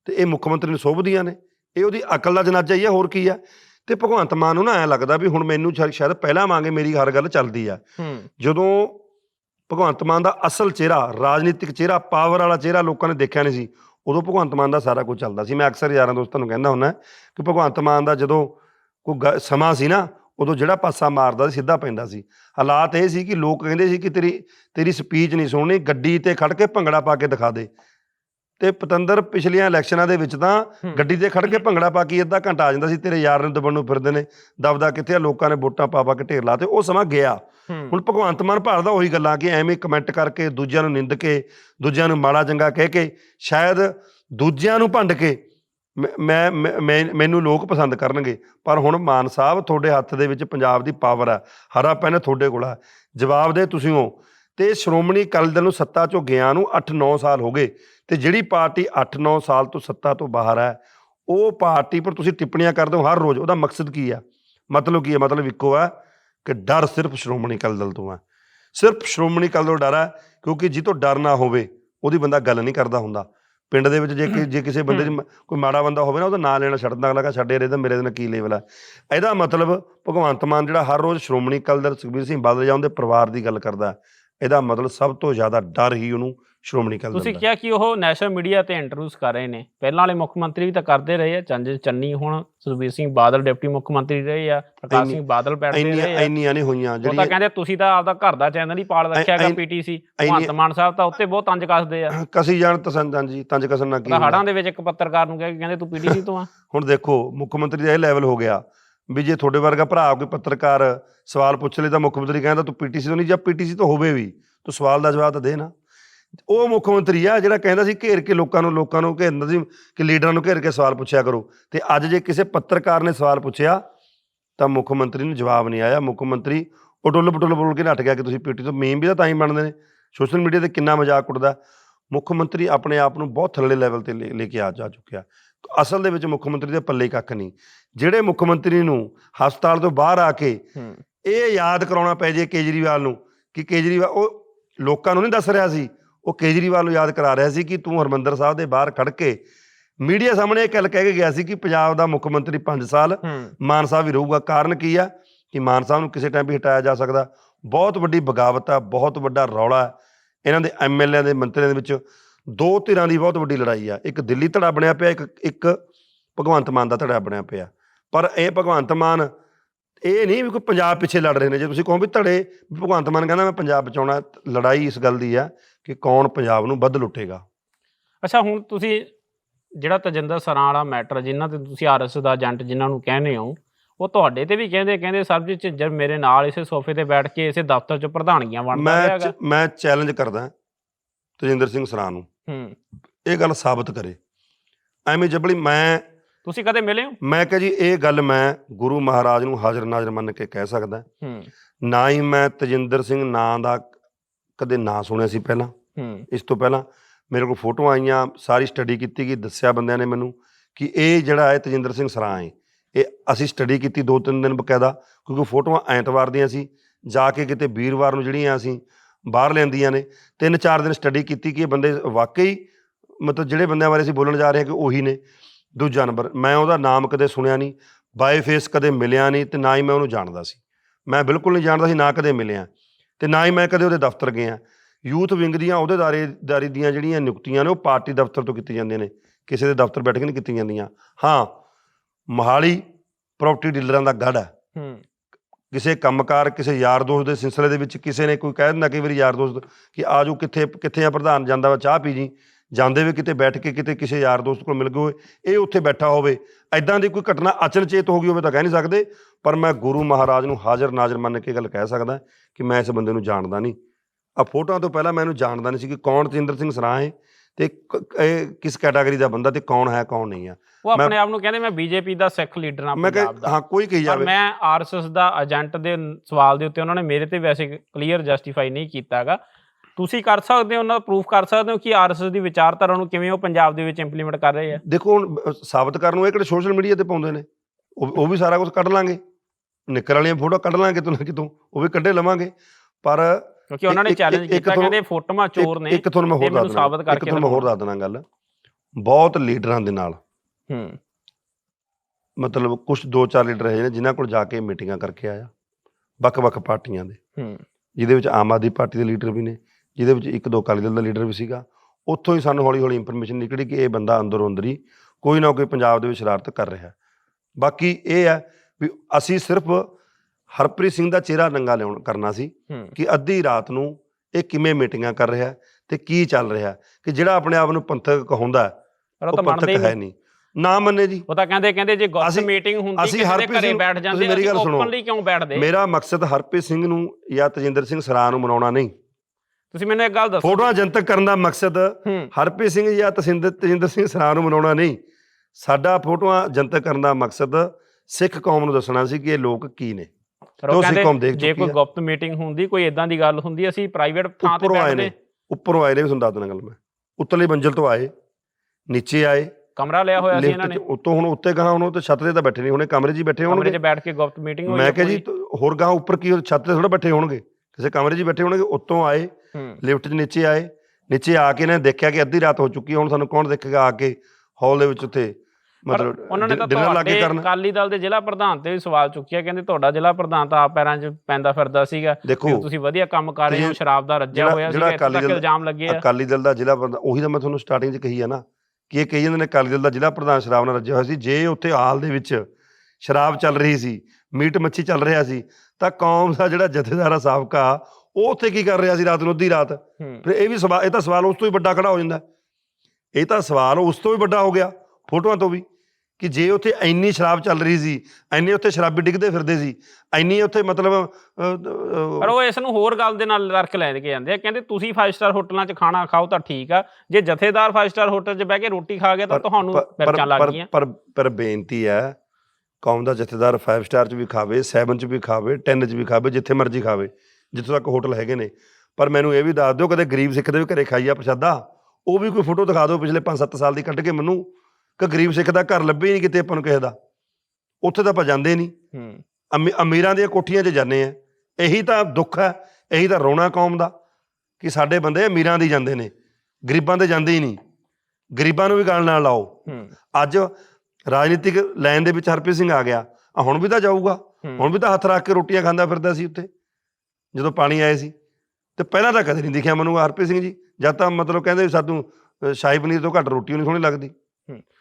ਤੇ ਇਹ ਮੁੱਖ ਮੰਤਰੀ ਨੂੰ ਸੋਭਦੀਆਂ ਨੇ ਇਹ ਉਹਦੀ ਅਕਲ ਦਾ ਜਨਾਜ਼ਾ ਹੀ ਆ ਹੋਰ ਕੀ ਆ? ਤੇ ਭਗਵੰਤ ਮਾਨ ਨੂੰ ਨਾ ਐ ਲੱਗਦਾ ਵੀ ਹੁਣ ਮੈਨੂੰ ਸ਼ਾਇਦ ਪਹਿਲਾਂ ਵਾਂਗੇ ਮੇਰੀ ਹਰ ਗੱਲ ਚੱਲਦੀ ਆ। ਹੂੰ। ਜਦੋਂ ਭਗਵੰਤ ਮਾਨ ਦਾ ਅਸਲ ਚਿਹਰਾ ਰਾਜਨੀਤਿਕ ਚਿਹਰਾ ਪਾਵਰ ਵਾਲਾ ਚਿਹਰਾ ਲੋਕਾਂ ਨੇ ਦੇਖਿਆ ਨਹੀਂ ਸੀ ਉਦੋਂ ਭਗਵੰਤ ਮਾਨ ਦਾ ਸਾਰਾ ਕੁਝ ਚੱਲਦਾ ਸੀ। ਮੈਂ ਅਕਸਰ ਯਾਰਾਂ ਦੋਸਤਾਂ ਨੂੰ ਕਹਿੰਦਾ ਹੁੰਦਾ ਕਿ ਭਗਵੰਤ ਮਾਨ ਦਾ ਜਦੋਂ ਕੋਈ ਸਮਾਂ ਸੀ ਨਾ ਉਦੋਂ ਜਿਹੜਾ ਪਾਸਾ ਮਾਰਦਾ ਸੀ ਸਿੱਧਾ ਪੈਂਦਾ ਸੀ। ਹਾਲਾਤ ਇਹ ਸੀ ਕਿ ਲੋਕ ਕਹਿੰਦੇ ਸੀ ਕਿ ਤੇਰੀ ਤੇਰੀ ਸਪੀਚ ਨਹੀਂ ਸੁਣਨੀ ਗੱਡੀ ਤੇ ਖੜ ਕੇ ਭੰਗੜਾ ਪਾ ਕੇ ਦਿਖਾ ਦੇ। ਤੇ ਪਤੰਦਰ ਪਿਛਲੀਆਂ ਇਲੈਕਸ਼ਨਾਂ ਦੇ ਵਿੱਚ ਤਾਂ। ਗੱਡੀ ਤੇ ਖੜ ਕੇ ਭੰਗੜਾ ਪਾ ਕੇ ਅੱਧਾ ਘੰਟਾ ਆ ਜਾਂਦਾ ਸੀ ਤੇਰੇ ਯਾਰ ਨੂੰ ਦਬਣ ਨੂੰ ਫਿਰਦੇ ਨੇ ਦਬਦਾ ਕਿੱਥੇ ਆ ਲੋਕਾਂ ਨੇ ਵੋਟਾਂ ਪਾ ਪਾ ਕੇ ਢੇਰ ਲਾਤੇ ਉਹ ਸਮਾਂ ਗਿਆ। ਹੁਣ ਭਗਵੰਤ ਮਾਨ ਭਾਲਦਾ ਉਹੀ ਗੱਲਾਂ ਕਿ ਐਵੇਂ ਕਮੈਂਟ ਕਰਕੇ ਦੂਜਿਆਂ ਨੂੰ ਨਿੰਦ ਕੇ ਦੂਜਿਆਂ ਨੂੰ ਮਾੜਾ ਚੰਗਾ ਕਹਿ ਕੇ ਸ਼ਾਇਦ ਦੂਜਿਆਂ ਨੂੰ ਭੰਡ ਕੇ ਮੈਂ- ਮੈਂ, ਮੈਂ- ਮੈਂ- ਮੈਨੂੰ ਲੋਕ ਪਸੰਦ ਕਰਨਗੇ, ਪਰ ਹੁਣ ਮਾਨ ਸਾਹਿਬ ਤੁਹਾਡੇ ਹੱਥ ਦੇ ਵਿੱਚ ਪੰਜਾਬ ਦੀ ਪਾਵਰ ਹੈ, ਹਰਾ ਪੈਨ ਤੁਹਾਡੇ ਕੋਲ ਹੈ। ਜਵਾਬ ਦੇ ਤੁਸੀਂ ਹੋ। ਤੇ ਸ਼੍ਰੋਮਣੀ ਅਕਾਲੀ ਦਲ ਨੂੰ ਸੱਤਾ ਚੋਂ ਗਿਆ ਨੂੰ 8-9 ਸਾਲ ਹੋ ਗਏ, ਤੇ ਜਿਹੜੀ ਪਾਰਟੀ 8-9 ਸਾਲ ਤੋਂ ਸੱਤਾ ਤੋਂ ਬਾਹਰ ਹੈ, ਉਹ ਪਾਰਟੀ ਪਰ ਤੁਸੀਂ ਟਿੱਪਣੀਆਂ ਕਰਦੇ ਹੋ ਹਰ ਰੋਜ਼, ਉਹਦਾ ਮਕਸਦ ਕੀ ਹੈ? ਮਤਲਬ ਕੀ ਹੈ? ਮਤਲਬ ਇੱਕੋ ਹੈ ਕਿ ਡਰ ਸਿਰਫ ਸ਼੍ਰੋਮਣੀ ਅਕਾਲੀ ਦਲ ਤੋਂ ਹੈ। ਸਿਰਫ ਸ਼੍ਰੋਮਣੀ ਅਕਾਲੀ ਦਲ ਤੋਂ ਡਰ ਹੈ, ਕਿਉਂਕਿ ਜਿਹ ਤੋਂ ਡਰ ਨਾ ਹੋਵੇ, ਉਹਦੀ ਬੰਦਾ ਗੱਲ ਨਹੀਂ ਕਰਦਾ ਹੁੰਦਾ। ਪਿੰਡ ਦੇ ਵਿੱਚ ਜੇ ਕਿ- ਜੇ ਕਿਸੇ ਬੰਦੇ 'ਚ ਕੋਈ ਮਾੜਾ ਬੰਦਾ ਹੋਵੇ ਨਾ ਉਹਦਾ ਨਾਂ ਲੈਣਾ ਛੱਡ ਦਿੰਦਾ ਅਗਲਾ ਕਹਾ ਛੱਡ ਯਾਰ ਇਹਦਾ ਮੇਰੇ ਨਾਲ ਕੀ ਲੈਵਲ ਹੈ ਇਹਦਾ ਮਤਲਬ ਭਗਵੰਤ ਮਾਨ ਜਿਹੜਾ ਹਰ ਰੋਜ਼ ਸ਼੍ਰੋਮਣੀ ਅਕਾਲੀ ਦਲ ਸੁਖਬੀਰ ਸਿੰਘ ਬਾਦਲ ਜਾਂ ਉਹਦੇ ਪਰਿਵਾਰ ਦੀ ਗੱਲ ਕਰਦਾ। ਇਹਦਾ ਮਤਲਬ ਸਭ ਤੋਂ ਜ਼ਿਆਦਾ ਡਰ ਹੀ ਉਹਨੂੰ ਸ਼੍ਰੋਮਣੀ ਅਕਾਲੀ ਦਲ ਤੁਸੀਂ ਦਾ। ਕਿਹਾ ਕਿ ਉਹ ਨੈਸ਼ਨਲ ਮੀਡੀਆ ਤੇ ਇੰਟਰਵਿਊਸ ਕਰ ਰਹੇ ਨੇ। ਪਹਿਲਾਂ ਵਾਲੇ ਮੁੱਖ ਮੰਤਰੀ ਵੀ ਤਾਂ ਕਰਦੇ ਰਹੇ ਆ। ਚੰਜ ਚੰਨੀ ਹੁਣ ਸੁਖਬੀਰ ਸਿੰਘ ਬਾਦਲ ਡਿਪਟੀ ਮੁੱਖ ਮੰਤਰੀ ਰਹੇ ਆ। ਪ੍ਰਕਾਸ਼ ਇੰਨੀ- ਸਿੰਘ ਬਾਦਲ ਬੈਠਦੇ ਇੰਨੀਆਂ ਰਹੇ ਆ। ਇੰਨੀਆਂ ਨਹੀਂ ਹੋਈਆਂ ਉਹ ਤਾਂ ਜਿਹੜੀਆਂ ਕਹਿੰਦੇ ਤੁਸੀਂ ਤਾਂ ਆਪਦਾ ਘਰ ਦਾ ਚੈਨਲ ਹੀ ਪਾਲ ਰੱਖਿਆਗਾ ਐ- ਪੀਟੀਸੀ। ਇੰਨੀ- ਭਗਵੰਤ ਮਾਨ ਸਾਹਿਬ ਤਾਂ ਉੱਤੇ ਬਹੁਤ ਤੰਜ ਕੱਸਦੇ ਆ। ਕਸੀ ਜਾਣ ਤਸੰਦਾਂ ਜੀ ਤੰਜ ਕਸਨ ਨਾ ਕੀ ਤਾਂ। ਹੜਾਂ ਦੇ ਵਿੱਚ ਇੱਕ ਪੱਤਰਕਾਰ ਨੂੰ ਕਿਹਾ ਕਿ ਕਹਿੰਦੇ ਤੂੰ ਪੀਟੀਸੀ ਤੋਂ ਆ। ਹੁਣ ਦੇਖੋ ਮੁੱਖ ਮੰਤਰੀ ਦਾ ਇਹ ਲੈਵਲ ਹੋ ਗਿਆ। ਵੀ ਜੇ ਤੁਹਾਡੇ ਵਰਗਾ ਭਰਾ ਕੋਈ ਪੱਤਰਕਾਰ ਸਵਾਲ ਪੁੱਛ ਲੇ ਤਾਂ ਮੁੱਖ ਮੰਤਰੀ ਕਹਿੰਦਾ ਤੂੰ ਪੀਟੀਸੀ ਤੋਂ ਨਹੀਂ ਜਾਂ ਪੀਟੀਸੀ ਤੋਂ ਹੋਵੇ ਵੀ, ਤੂੰ ਸਵਾਲ ਦਾ ਜਵਾਬ ਤਾਂ ਦੇ ਨਾ। ਉਹ ਮੁੱਖ ਮੰਤਰੀ ਆ ਜਿਹੜਾ ਕਹਿੰਦਾ ਸੀ ਘੇਰ ਕੇ ਲੋਕਾਂ ਨੂੰ ਲੋਕਾਂ ਨੂੰ ਘੇਰਨਾ ਸੀ ਕਿ ਲੀਡਰਾਂ ਨੂੰ ਘੇਰ ਕੇ ਸਵਾਲ ਪੁੱਛਿਆ ਕਰੋ। ਤੇ ਅੱਜ ਜੇ ਕਿਸੇ ਪੱਤਰਕਾਰ ਨੇ ਸਵਾਲ ਪੁੱਛਿਆ ਤਾਂ ਮੁੱਖ ਮੰਤਰੀ ਨੂੰ ਜਵਾਬ ਨਹੀਂ ਆਇਆ। ਮੁੱਖ ਮੰਤਰੀ ਉਟੁੱਲ ਪਟੁੱਲ ਬੋਲ ਕੇ ਨੱਟ ਗਿਆ ਕਿ ਤੁਸੀਂ ਪੀਟੀ ਤੋਂ ਮੀਮ ਵੀ ਤਾਂ ਤਾਂ ਹੀ ਬਣਦੇ ਨੇ। ਸੋਸ਼ਲ ਮੀਡੀਆ ਤੇ ਕਿੰਨਾ ਮਜ਼ਾਕ ਉੱਡਦਾ। ਮੁੱਖ ਮੰਤਰੀ ਆਪਣੇ ਆਪ ਨੂੰ ਬਹੁਤ ਥੱਲੇ ਲੈਵਲ ਤੇ ਲੈ ਲੈ ਕੇ ਆ, ਜਾ ਚੁੱਕਿਆ। ਅਸਲ ਦੇ ਵਿੱਚ ਮੁੱਖ ਮੰਤਰੀ ਦੇ ਪੱਲੇ ਕੱਖ ਨਹੀਂ। ਜਿਹੜੇ ਮੁੱਖ ਮੰਤਰੀ ਨੂੰ ਹਸਪਤਾਲ ਤੋਂ ਬਾਹਰ ਆ ਕੇ ਇਹ ਯਾਦ ਕਰਾਉਣਾ ਪੈ ਜੇ ਕੇਜਰੀਵਾਲ ਨੂੰ ਕਿ ਕੇਜਰੀਵਾਲ ਉਹ ਲੋਕਾਂ ਨੂੰ ਨਹੀਂ ਦੱਸ ਰਿਹਾ ਸੀ ਉਹ ਕੇਜਰੀਵਾਲ ਨੂੰ ਯਾਦ ਕਰਾ ਰਿਹਾ ਸੀ ਕਿ ਤੂੰ ਹਰਮੰਦਰ ਸਾਹਿਬ ਦੇ ਬਾਹਰ ਖੜ ਕੇ ਮੀਡੀਆ ਸਾਹਮਣੇ ਇਹ ਗੱਲ ਕਹਿ ਕੇ ਗਿਆ ਸੀ ਕਿ ਪੰਜਾਬ ਦਾ ਮੁੱਖ ਮੰਤਰੀ 5 ਸਾਲ ਮਾਨ ਸਾਹਿਬ ਹੀ ਰਹੂਗਾ। ਕਾਰਨ ਕੀ ਆ? ਕਿ ਮਾਨ ਸਾਹਿਬ ਨੂੰ ਕਿਸੇ ਟਾਈਮ ਵੀ ਹਟਾਇਆ ਜਾ ਸਕਦਾ। ਬਹੁਤ ਵੱਡੀ ਬਗਾਵਤ ਆ ਬਹੁਤ ਵੱਡਾ ਰੌਲਾ। ਇਹਨਾਂ ਦੇ ਐਮਐਲਏ ਦੇ ਮੰਤਰੀਆਂ ਦੇ ਵਿੱਚ ਦੋ ਧਿਰਾਂ ਦੀ ਬਹੁਤ ਵੱਡੀ ਲੜਾਈ ਆ। ਇੱਕ ਦਿੱਲੀ ਧੜਾ ਬਣਿਆ ਪਿਆ ਇੱਕ ਇੱਕ ਭਗਵੰਤ ਮਾਨ ਦਾ ਧੜਾ ਬਣਿਆ ਪਿਆ। ਪਰ ਇਹ ਭਗਵੰਤ ਮਾਨ ਇਹ ਨਹੀਂ ਵੀ ਕੋਈ ਪੰਜਾਬ ਪਿੱਛੇ ਲੜ ਰਹੇ ਨੇ। ਜੇ ਤੁਸੀਂ ਕਹੋ ਵੀ ਧੜੇ ਭਗਵੰਤ ਮਾਨ ਕਹਿੰਦਾ ਮੈਂ ਪੰਜਾਬ ਬਚਾਉਣਾ ਲੜਾਈ ਇਸ ਗੱਲ ਦੀ ਆ ਕਿ ਕੌਣ ਪੰਜਾਬ ਨੂੰ ਵੱਧ ਲੁੱਟੇਗਾ। ਅੱਛਾ ਹੁਣ ਤੁਸੀਂ ਜਿਹੜਾ ਤਜਿੰਦਰ ਸਰਾਂ ਵਾਲਾ ਮੈਟਰ ਜਿਨ੍ਹਾਂ ਤੇ ਤੁਸੀਂ ਆਰਐਸ ਦਾ ਏਜੰਟ ਜਿਨ੍ਹਾਂ ਨੂੰ ਕਹਿੰਦੇ ਹੋ ਉਹ ਤੁਹਾਡੇ ਤੇ ਵੀ ਕਹਿੰਦੇ ਕਹਿੰਦੇ ਸਰਬਜੀਤ ਝਿੰਜਰ ਮੇਰੇ ਨਾਲ ਇਸੇ ਸੋਫੇ ਤੇ ਬੈਠ ਕੇ ਇਸੇ ਦਫ਼ਤਰ 'ਚ ਪ੍ਰਧਾਨਗੀਆਂ ਵੰਡਦਾ ਮੈਂ ਰਿਹਾਗਾ ਚ- ਮੈਂ ਚੈਲੰਜ ਕਰਦਾ। ਤਜਿੰਦਰ ਸਿੰਘ ਸਰਾਂ ਨੂੰ। ਹੂੰ। ਇਹ ਗੱਲ ਸਾਬਤ ਕਰੇ। ਐਵੇਂ ਜਬਲੀ ਮੈਂ ਤੁਸੀਂ ਕਦੇ ਮਿਲੇ ਹੋ? ਮੈਂ ਕਿਹਾ ਜੀ ਇਹ ਗੱਲ ਮੈਂ ਗੁਰੂ ਮਹਾਰਾਜ ਨੂੰ ਹਾਜ਼ਰ ਨਾਜ਼ਰ ਮੰਨ ਕੇ ਕਹਿ ਸਕਦਾ। ਹੂੰ। ਨਾ ਹੀ ਮੈਂ ਤਜਿੰਦਰ ਸਿੰਘ ਨਾਂ ਦਾ ਕਦੇ ਨਾਂ ਸੁਣਿਆ ਸੀ ਪਹਿਲਾਂ। ਹੂੰ। ਇਸ ਤੋਂ ਪਹਿਲਾਂ ਮੇਰੇ ਕੋਲ ਫੋਟੋਆਂ ਆਈਆਂ ਸਾਰੀ ਸਟੱਡੀ ਕੀਤੀ ਗਈ ਦੱਸਿਆ ਬੰਦਿਆਂ ਨੇ ਮੈਨੂੰ ਕਿ ਇਹ ਜਿਹੜਾ ਹੈ ਤਜਿੰਦਰ ਸਿੰਘ ਸਰਾਂ ਹੈ। ਇਹ ਅਸੀਂ ਸਟੱਡੀ ਕੀਤੀ ਦੋ ਤਿੰਨ ਦਿਨ ਬਕਾਇਦਾ ਕਿਉਂਕਿ ਫੋਟੋਆਂ ਐਤਵਾਰ ਦੀਆਂ ਸੀ। ਜਾ ਕੇ ਕਿਤੇ ਵੀਰਵਾਰ ਨੂੰ ਜਿਹੜੀਆਂ ਅਸੀਂ ਬਾਹਰ ਲੈਂਦੀਆਂ ਨੇ, ਤਿੰਨ ਚਾਰ ਦਿਨ ਸਟੱਡੀ ਕੀਤੀ ਕਿ ਇਹ ਬੰਦੇ ਵਾਕਈ ਮਤਲਬ ਜਿਹੜੇ ਬੰਦਿਆਂ ਬਾਰੇ ਅਸੀਂ ਬੋਲਣ ਜਾ ਰਹੇ ਹਾਂ ਕਿ ਉਹੀ ਨੇ। ਦੂਜਾ ਨੰਬਰ ਮੈਂ ਉਹਦਾ ਨਾਮ ਕਦੇ ਸੁਣਿਆ ਨਹੀਂ ਬਾਏ ਫੇਸ ਕਦੇ ਮਿਲਿਆ ਨਹੀਂ ਤੇ ਨਾ ਹੀ ਮੈਂ ਉਹਨੂੰ ਜਾਣਦਾ ਸੀ। ਮੈਂ ਬਿਲਕੁਲ ਨਹੀਂ ਜਾਣਦਾ ਸੀ, ਨਾ ਕਦੇ ਮਿਲਿਆ। ਤੇ ਨਾ ਹੀ ਮੈਂ ਕਦੇ ਉਹਦੇ ਦਫ਼ਤਰ ਗਿਆ। ਯੂਥ ਵਿੰਗ ਦੀਆਂ ਅਹੁਦੇਦਾਰੀ ਦੀਆਂ ਜਿਹੜੀਆਂ ਨਿਯੁਕਤੀਆਂ ਨੇ, ਉਹ ਪਾਰਟੀ ਦਫ਼ਤਰ ਤੋਂ ਕੀਤੀਆਂ ਜਾਂਦੀਆਂ ਨੇ। ਕਿਸੇ ਦੇ ਦਫ਼ਤਰ ਬੈਠ ਕੇ ਨਹੀਂ ਕੀਤੀਆਂ ਜਾਂਦੀਆਂ। ਹਾਂ, ਮੋਹਾਲੀ ਪ੍ਰਾਪਰਟੀ ਡੀਲਰਾਂ ਦਾ ਗੜ ਹੈ। ਕਿਸੇ ਕੰਮਕਾਰ, ਕਿਸੇ ਯਾਰ ਦੋਸਤ ਦੇ ਸਿਲਸਿਲੇ ਦੇ ਵਿੱਚ ਕਿਸੇ ਨੇ ਕੋਈ ਕਹਿ ਦਿੰਦਾ ਕਈ ਵਾਰੀ ਯਾਰ ਦੋਸਤ ਕਿ ਆਜੋ ਕਿੱਥੇ ਕਿੱਥੇ ਆ ਪ੍ਰਧਾਨ, ਜਾਂਦਾ ਵਾ ਚਾਹ ਪੀ ਜੀ ਜਾਂਦੇ ਵੀ ਕਿਤੇ ਬੈਠ ਕੇ ਕਿਤੇ ਕਿਸੇ ਯਾਰ ਦੋਸਤ ਕੋਲ ਮਿਲ ਗਏ ਹੋਏ, ਇਹ ਉੱਥੇ ਬੈਠਾ ਹੋਵੇ ਐਦਾਂ ਦੀ ਕੋਈ ਘਟਨਾ ਅਚਨਚੇਤ ਹੋ ਗਈ ਹੋਵੇ ਤਾਂ ਕਹਿ ਨਹੀਂ ਸਕਦੇ, ਪਰ ਮੈਂ ਗੁਰੂ ਮਹਾਰਾਜ ਨੂੰ ਹਾਜ਼ਰ ਨਾਜ਼ਰ ਮੰਨ ਕੇ ਗੱਲ ਕਹਿ ਸਕਦਾ ਕਿ ਮੈਂ ਇਸ ਬੰਦੇ ਨੂੰ ਜਾਣਦਾ ਨਹੀਂ। ਆ ਫੋਟੋਆਂ ਤੋਂ ਪਹਿਲਾਂ ਮੈਂ ਇਹਨੂੰ ਜਾਣਦਾ ਨਹੀਂ ਸੀ ਕਿ ਕੌਣ ਤੇਂਦਰ ਸਿੰਘ ਸਰਾਂ ਹੈ ਤੇ ਕ- ਇਹ ਕਿਸ ਕੈਟਾਗਰੀ ਦਾ ਬੰਦਾ ਤੇ ਕੌਣ ਹੈ ਕੌਣ ਨਹੀਂ ਆ। ਉਹ ਆਪਣੇ ਆਪ ਨੂੰ ਕਹਿੰਦੇ ਮੈਂ ਬੀਜੇਪੀ ਦਾ ਸਿੱਖ ਲੀਡਰ ਹਾਂ ਮੈਂ ਪੰਜਾਬ ਕਿ ਦਾ। ਹਾਂ ਕੋਈ ਕਹੀ ਪਰ ਜਾਵੇ। ਮੈਂ ਆਰਐਸਐਸ ਦਾ ਏਜੰਟ ਦੇ ਨ- ਸਵਾਲ ਦੇ ਉੱਤੇ ਉਹਨਾਂ ਨੇ ਮੇਰੇ ਤੇ ਵੈਸੇ ਕਲੀਅਰ ਜਸਟੀਫਾਈ ਨਹੀਂ ਕੀਤਾਗਾ ਤੁਸੀਂ ਕਰ ਸਕਦੇ ਹੋ ਉਹਨਾਂ ਦਾ ਪ੍ਰੂਫ ਕਰ ਸਕਦੇ ਹੋ ਕਿ ਆਰਐਸਐਸ ਦੀ ਵਿਚਾਰਧਾਰਾ ਨੂੰ ਕਿਵੇਂ ਉਹ ਪੰਜਾਬ ਦੇ ਵਿੱਚ ਇੰਪਲੀਮੈਂਟ ਕਰ ਰਹੇ ਆ। ਦੇਖੋ ਹੁਣ ਸਾਬਤ ਕਰਨ ਨੂੰ ਇਹ ਕਿਹੜੇ ਸੋਸ਼ਲ ਮੀਡੀਆ ਤੇ ਪਾਉਂਦੇ ਨੇ? ਉਹ ਉਹ ਵੀ ਸਾਰਾ ਕੁਝ ਕੱਢ ਲਾਂਗੇ। ਨਿੱਕਰ ਵਾਲੀਆਂ ਫੋਟੋ ਕੱਢ ਲਾਂਗੇ ਕਿਤੋਂ ਨਾ ਕਿਤੋਂ ਉਹ ਵੀ ਕੱਢੇ ਲਵਾਂਗੇ। ਪਰ ਕਿਉਂਕਿ ਉਹਨਾਂ ਨੇ ਚੈਲੰਜ ਕੀਤਾ ਕਹਿੰਦੇ ਫੋਟੋਆਂ ਚੋਰ ਨੇ ਇੱਕ- ਤੁਹਾਨੂੰ ਮੈਂ ਹੋਰ ਦੱਸ ਸਾਬਤ ਦਿੰਦਾ ਇੱਕ ਤੁਹਾਨੂੰ ਮੈਂ ਹੋਰ। ਦੱਸ ਦੇਣਾ ਗੱਲ। ਬਹੁਤ ਲੀਡਰਾਂ ਦੇ ਨਾਲ। ਹੂੰ। ਮਤਲਬ ਕੁਝ ਦੋ ਚਾਰ ਲੀਡਰ ਹੈ ਜਿਨ੍ਹਾਂ ਕੋਲ ਜਾ ਕੇ ਮੀਟਿੰਗਾਂ ਕਰਕੇ ਆਇਆ। ਵੱਖ-ਵੱਖ ਪਾਰਟੀਆਂ ਦੇ। ਹੂੰ। ਜਿਹਦੇ ਵਿੱਚ ਆਮ ਆਦਮੀ ਪਾਰਟੀ ਦੇ ਲੀਡਰ ਵੀ ਨੇ ਜਿਹਦੇ ਵਿੱਚ ਇੱਕ ਦੋ ਅਕਾਲੀ ਦਲ ਦਾ ਲੀਡਰ ਵੀ ਸੀਗਾ। ਉੱਥੋਂ ਹੀ ਸਾਨੂੰ ਹੌਲੀ-ਹੌਲੀ ਇਨਫੋਰਮੇਸ਼ਨ ਨਿਕਲੀ ਕਿ ਇਹ ਬੰਦਾ ਅੰਦਰੋਂ ਅੰਦਰ ਹੀ ਕੋਈ ਨਾ ਕੋਈ ਪੰਜਾਬ ਦੇ ਵਿੱਚ ਸ਼ਰਾਰਤ ਕਰ ਰਿਹਾ। ਬਾਕੀ ਇਹ ਹੈ ਵੀ ਅਸੀਂ ਸਿਰਫ ਹਰਪ੍ਰੀਤ ਸਿੰਘ ਦਾ ਚਿਹਰਾ ਨੰਗਾ ਲਿਆਉਣ ਕਰਨਾ ਸੀ ਕਿ ਅੱਧੀ ਰਾਤ ਨੂੰ ਇਹ ਕਿਵੇਂ ਮੀਟਿੰਗਾਂ ਕਰ ਰਿਹਾ ਤੇ ਕੀ ਚੱਲ ਰਿਹਾ ਕਿ ਜਿਹੜਾ ਆਪਣੇ ਆਪ ਨੂੰ ਪੰਥਕ ਕਹਾਉਂਦਾ ਉਹ ਪੰਥਕ ਹੀ ਨਹੀਂ। ਨਾ ਮੰਨੇ ਜੀ। ਉਹ ਤਾਂ ਕਹਿੰਦੇ ਕਹਿੰਦੇ ਜੇ ਅਸੀਂ- ਮੀਟਿੰਗ ਹੁੰਦੀ ਅਸੀਂ ਕਿਸੇ ਘਰੇ ਬੈਠ ਜਾਂਦੇ ਮੇਰੀ ਅਸੀਂ। ਓਪਨਲੀ ਕਿਉਂ ਬੈਠਦੇ? ਮੇਰਾ ਮਕਸਦ ਹਰਪ੍ਰੀਤ ਸਿੰਘ ਨੂੰ ਜਾਂ ਤਜਿੰਦਰ ਸਿੰਘ ਸਰਾਂ ਨੂੰ ਮਨਾਉਣਾ ਨਹੀਂ। ਤੁਸੀਂ ਮੈਨੂੰ ਇੱਕ ਗੱਲ ਦੱਸੋ। ਫੋਟੋਆਂ ਜਨਤਕ ਕਰਨ ਦਾ ਮਕਸਦ ਹਰਪ੍ਰੀਤ ਸਿੰਘ ਜਾਂ ਤਸਿੰਦਰ ਤਜਿੰਦਰ ਸਿੰਘ ਸਰਾਂ ਨੂੰ ਮਨਾਉਣਾ ਨਹੀਂ। ਸਾਡਾ ਫੋਟੋਆਂ ਜਨਤਕ ਕਰਨ ਦਾ ਮਕਸਦ ਸਿੱਖ ਕੌਮ ਨੂੰ ਦੱਸਣਾ ਸੀ ਕਿ ਇਹ ਲੋਕ ਕੀ ਨੇ। ਪਰ ਉਹ ਕਹਿੰਦੇ ਜੇ ਕੋਈ। ਗੁਪਤ ਮੀਟਿੰਗ ਹੁੰਦੀ ਕੋਈ ਇਦਾਂ ਦੀ ਗੱਲ ਹੁੰਦੀ ਅਸੀਂ ਪ੍ਰਾਈਵੇਟ ਥਾਂ ਤੇ ਬੈਠਦੇ ਉੱਪਰੋਂ ਆਏ ਨੇ ਵੀ ਤੁਹਾਨੂੰ ਦੱਸ ਦੇਣਾ ਗੱਲ ਮੈਂ। ਉੱਤਲੀ ਮੰਜ਼ਿਲ ਤੋਂ ਆਏ ਨੀਚੇ ਆਏ ਕਮਰਾ ਲਿਆ ਹੋਇਆ ਸੀ ਇਹਨਾਂ ਨੇ। ਉੱਤੋਂ ਹੁਣ ਉੱਤੇ ਗਾਂ ਹੁਣ ਉਹ ਤੇ ਛੱਤ ਤੇ ਤਾਂ ਬੈਠੇ ਨਹੀਂ ਹੁਣੇ ਕਮਰੇ 'ਚ ਹੀ ਬੈਠੇ ਕਮਰੇ 'ਚ ਹੋਣਗੇ ਬੈਠ ਕੇ ਗੁਪਤ ਮੀਟਿੰਗ ਹੋਈ ਮੈਂ ਕਿਹਾ ਜੀ ਹੋਰ ਗਾਂ ਉੱਪਰ ਕੀ ਉਹ ਛੱਤ ਤੇ ਥੋੜਾ ਬੈਠੇ ਹੋਣਗੇ। ਕਿਸੇ ਕਮਰੇ 'ਚ ਹੀ ਬੈਠੇ ਹੋਣਗੇ ਉੱਤੋਂ ਆਏ ਲਿਫਟ 'ਚ ਨੀਚੇ ਆਏ। ਨੀਚੇ ਆ ਕੇ ਨੇ ਦੇਖਿਆ ਕਿ ਅੱਧੀ ਰਾਤ ਹੋ ਚੁੱਕੀ ਹੁਣ ਸਾਨੂੰ ਕੌਣ ਦੇਖੇਗਾ ਆ ਕੇ ਹਾਲ ਦੇ ਵਿੱਚ ਉੱਥੇ। ਮਤਲਬ ਉਹਨਾਂ ਨੇ ਤਾਂ ਤੁਹਾਡੇ ਅਕਾਲੀ ਦਲ ਦੇ ਜ਼ਿਲ੍ਹਾ ਪ੍ਰਧਾਨ ਤੇ ਵੀ ਸਵਾਲ ਚੁੱਕਿਆ ਕਹਿੰਦੇ ਤੁਹਾਡਾ ਜ਼ਿਲ੍ਹਾ ਪ੍ਰਧਾਨ ਤਾਂ ਆਪ ਪੈਰਾਂ 'ਚ ਪੈਂਦਾ ਫਿਰਦਾ ਸੀਗਾ ਤੁਸੀਂ ਵਧੀਆ ਕੰਮ ਕਰ ਰਹੇ ਹੋ ਸ਼ਰਾਬ ਦਾ ਰੱਜਿਆ ਹੋਇਆ ਸੀਗਾ ਅਕਾਲੀ ਤੱਕ ਇਲਜ਼ਾਮ ਲੱਗੇ ਆ। ਅਕਾਲੀ ਦਲ ਦਾ ਜ਼ਿਲ੍ਹਾ ਪ੍ਰਧਾਨ ਉਹੀ ਤਾਂ ਮੈਂ ਤੁਹਾਨੂੰ ਸਟਾਰਟਿੰਗ 'ਚ ਕਹੀ ਆ ਨਾ ਕਿ ਇਹ ਕਹੀ ਜਾਂਦੇ ਨੇ ਅਕਾਲੀ ਦਲ ਦਾ ਜ਼ਿਲ੍ਹਾ ਪ੍ਰਧਾਨ ਸ਼ਰਾਬ ਨਾਲ ਰੱਜਿਆ ਹੋਇਆ ਸੀ। ਜੇ ਉੱਥੇ ਹਾਲ ਦੇ ਵਿੱਚ ਸ਼ਰਾਬ ਚੱਲ ਰਹੀ ਸੀ ਮੀਟ ਮੱਛੀ ਚੱਲ ਰਿਹਾ ਸੀ ਤਾਂ ਕੌਮ ਦਾ ਜਿਹੜਾ ਜਥੇਦਾਰ ਸਾਬਕਾ ਉਹ ਉੱਥੇ ਕੀ ਕਰ ਰਿਹਾ ਸੀ ਰਾਤ ਨੂੰ ਅੱਧੀ ਰਾਤ? ਫਿਰ ਇਹ ਵੀ ਸਵਾਲ ਇਹ ਤਾਂ ਸਵਾਲ ਉਸ ਤੋਂ ਵੀ ਵੱਡਾ ਖੜਾ ਹੋ ਜਾਂਦਾ। ਇਹ ਤਾਂ ਸਵਾਲ ਉਸ ਤੋਂ ਵੀ ਵੱਡਾ ਹੋ ਗਿਆ ਫੋਟੋਆਂ ਤੋਂ ਵੀ। ਕਿ ਜੇ ਉੱਥੇ ਇੰਨੀ ਸ਼ਰਾਬ ਚੱਲ ਰਹੀ ਸੀ ਇੰਨੇ ਉੱਥੇ ਸ਼ਰਾਬੀ ਡਿੱਗਦੇ ਫਿਰਦੇ ਸੀ ਇੰਨੀ ਉੱਥੇ ਮਤਲਬ ਪਰ ਉਹ ਇਸ ਨੂੰ ਹੋਰ ਗੱਲ ਦੇ ਨਾਲ ਰਰਕ ਲੈ ਕੇ ਜਾਂਦੇ ਆ ਕਹਿੰਦੇ ਤੁਸੀਂ 5 ਸਟਾਰ ਹੋਟਲਾਂ 'ਚ ਖਾਣਾ ਖਾਓ ਤਾਂ ਠੀਕ ਆ ਜੇ ਜਥੇਦਾਰ 5 ਸਟਾਰ ਹੋਟਲ 'ਚ ਬਹਿ ਕੇ ਰੋਟੀ ਖਾ ਗਿਆ ਤਾਂ ਤੁਹਾਨੂੰ ਪਰ- ਮਿਰਚਾਂ ਲੱਗ ਪਰ- ਗਈਆਂ। ਪਰ ਪਰ ਬੇਨਤੀ ਹੈ ਕੌਮ ਦਾ ਜਥੇਦਾਰ 5 ਸਟਾਰ 'ਚ ਵੀ ਖਾਵੇ 7 'ਚ ਵੀ ਖਾਵੇ 10 'ਚ ਵੀ ਖਾਵੇ ਜਿੱਥੇ ਮਰਜ਼ੀ ਖਾਵੇ ਜਿੱਥੋਂ ਤੱਕ ਹੋਟਲ ਹੈਗੇ ਨੇ। ਪਰ ਮੈਨੂੰ ਇਹ ਵੀ ਦੱਸ ਦਿਓ ਕਦੇ ਗਰੀਬ ਸਿੱਖ ਦੇ ਵੀ ਘਰੇ ਖਾਈਆ ਪ੍ਰਸ਼ਾਦਾ ਉਹ ਵੀ ਕੋਈ ਫੋਟੋ ਦਿਖਾ ਦਿਓ ਪਿਛਲੇ 5-7 ਸਾਲ ਦੀ ਕੱਢ ਕੇ ਮੈਨੂੰ। ਕਿ ਗਰੀਬ ਸਿੱਖ ਦਾ ਘਰ ਲੱਭੇ ਨਹੀਂ ਕਿਤੇ ਆਪਾਂ ਨੂੰ ਕਿਸੇ ਦਾ। ਉੱਥੇ ਤਾਂ ਆਪਾਂ ਜਾਂਦੇ ਨਹੀਂ। ਹੂੰ। ਅਮੀ- ਅਮੀਰਾਂ ਦੀਆਂ ਕੋਠੀਆਂ 'ਚ ਜਾਂਦੇ ਆ ਇਹੀ ਤਾਂ ਦੁੱਖ ਹੈ ਇਹੀ ਤਾਂ ਰੋਣਾ ਕੌਮ ਦਾ ਕਿ ਸਾਡੇ ਬੰਦੇ ਅਮੀਰਾਂ ਦੀ ਜਾਂਦੇ ਨੇ ਗਰੀਬਾਂ ਦੇ ਜਾਂਦੇ ਹੀ ਨਹੀਂ। ਗਰੀਬਾਂ ਨੂੰ ਵੀ ਗੱਲ ਨਾਲ ਲਾਓ। ਹੂੰ। ਅੱਜ ਰਾਜਨੀਤਿਕ ਲਾਈਨ ਦੇ ਵਿੱਚ ਹਰਪ੍ਰੀਤ ਸਿੰਘ ਆ ਗਿਆ। ਆ ਹੁਣ ਵੀ ਤਾਂ ਜਾਊਗਾ। ਹੁਣ ਵੀ ਤਾਂ ਹੱਥ ਰੱਖ ਕੇ ਰੋਟੀਆਂ ਖਾਂਦਾ ਫਿਰਦਾ ਸੀ ਉੱਥੇ। ਜਦੋਂ ਪਾਣੀ ਆਏ ਸੀ। ਤੇ ਪਹਿਲਾਂ ਤਾਂ ਕਦੇ ਨਹੀਂ ਦਿਖਿਆ ਮੈਨੂੰ ਹਰਪ੍ਰੀਤ ਸਿੰਘ ਜੀ। ਜਦ ਤਾਂ ਮਤਲਬ ਕਹਿੰਦੇ ਵੀ ਸਾਨੂੰ ਅ, ਸ਼ਾਹੀ ਪਨੀਰ ਤੋਂ ਘੱਟ ਰੋਟੀ ਨਹੀਂ ਸੋਹਣੀ ਲੱਗਦੀ।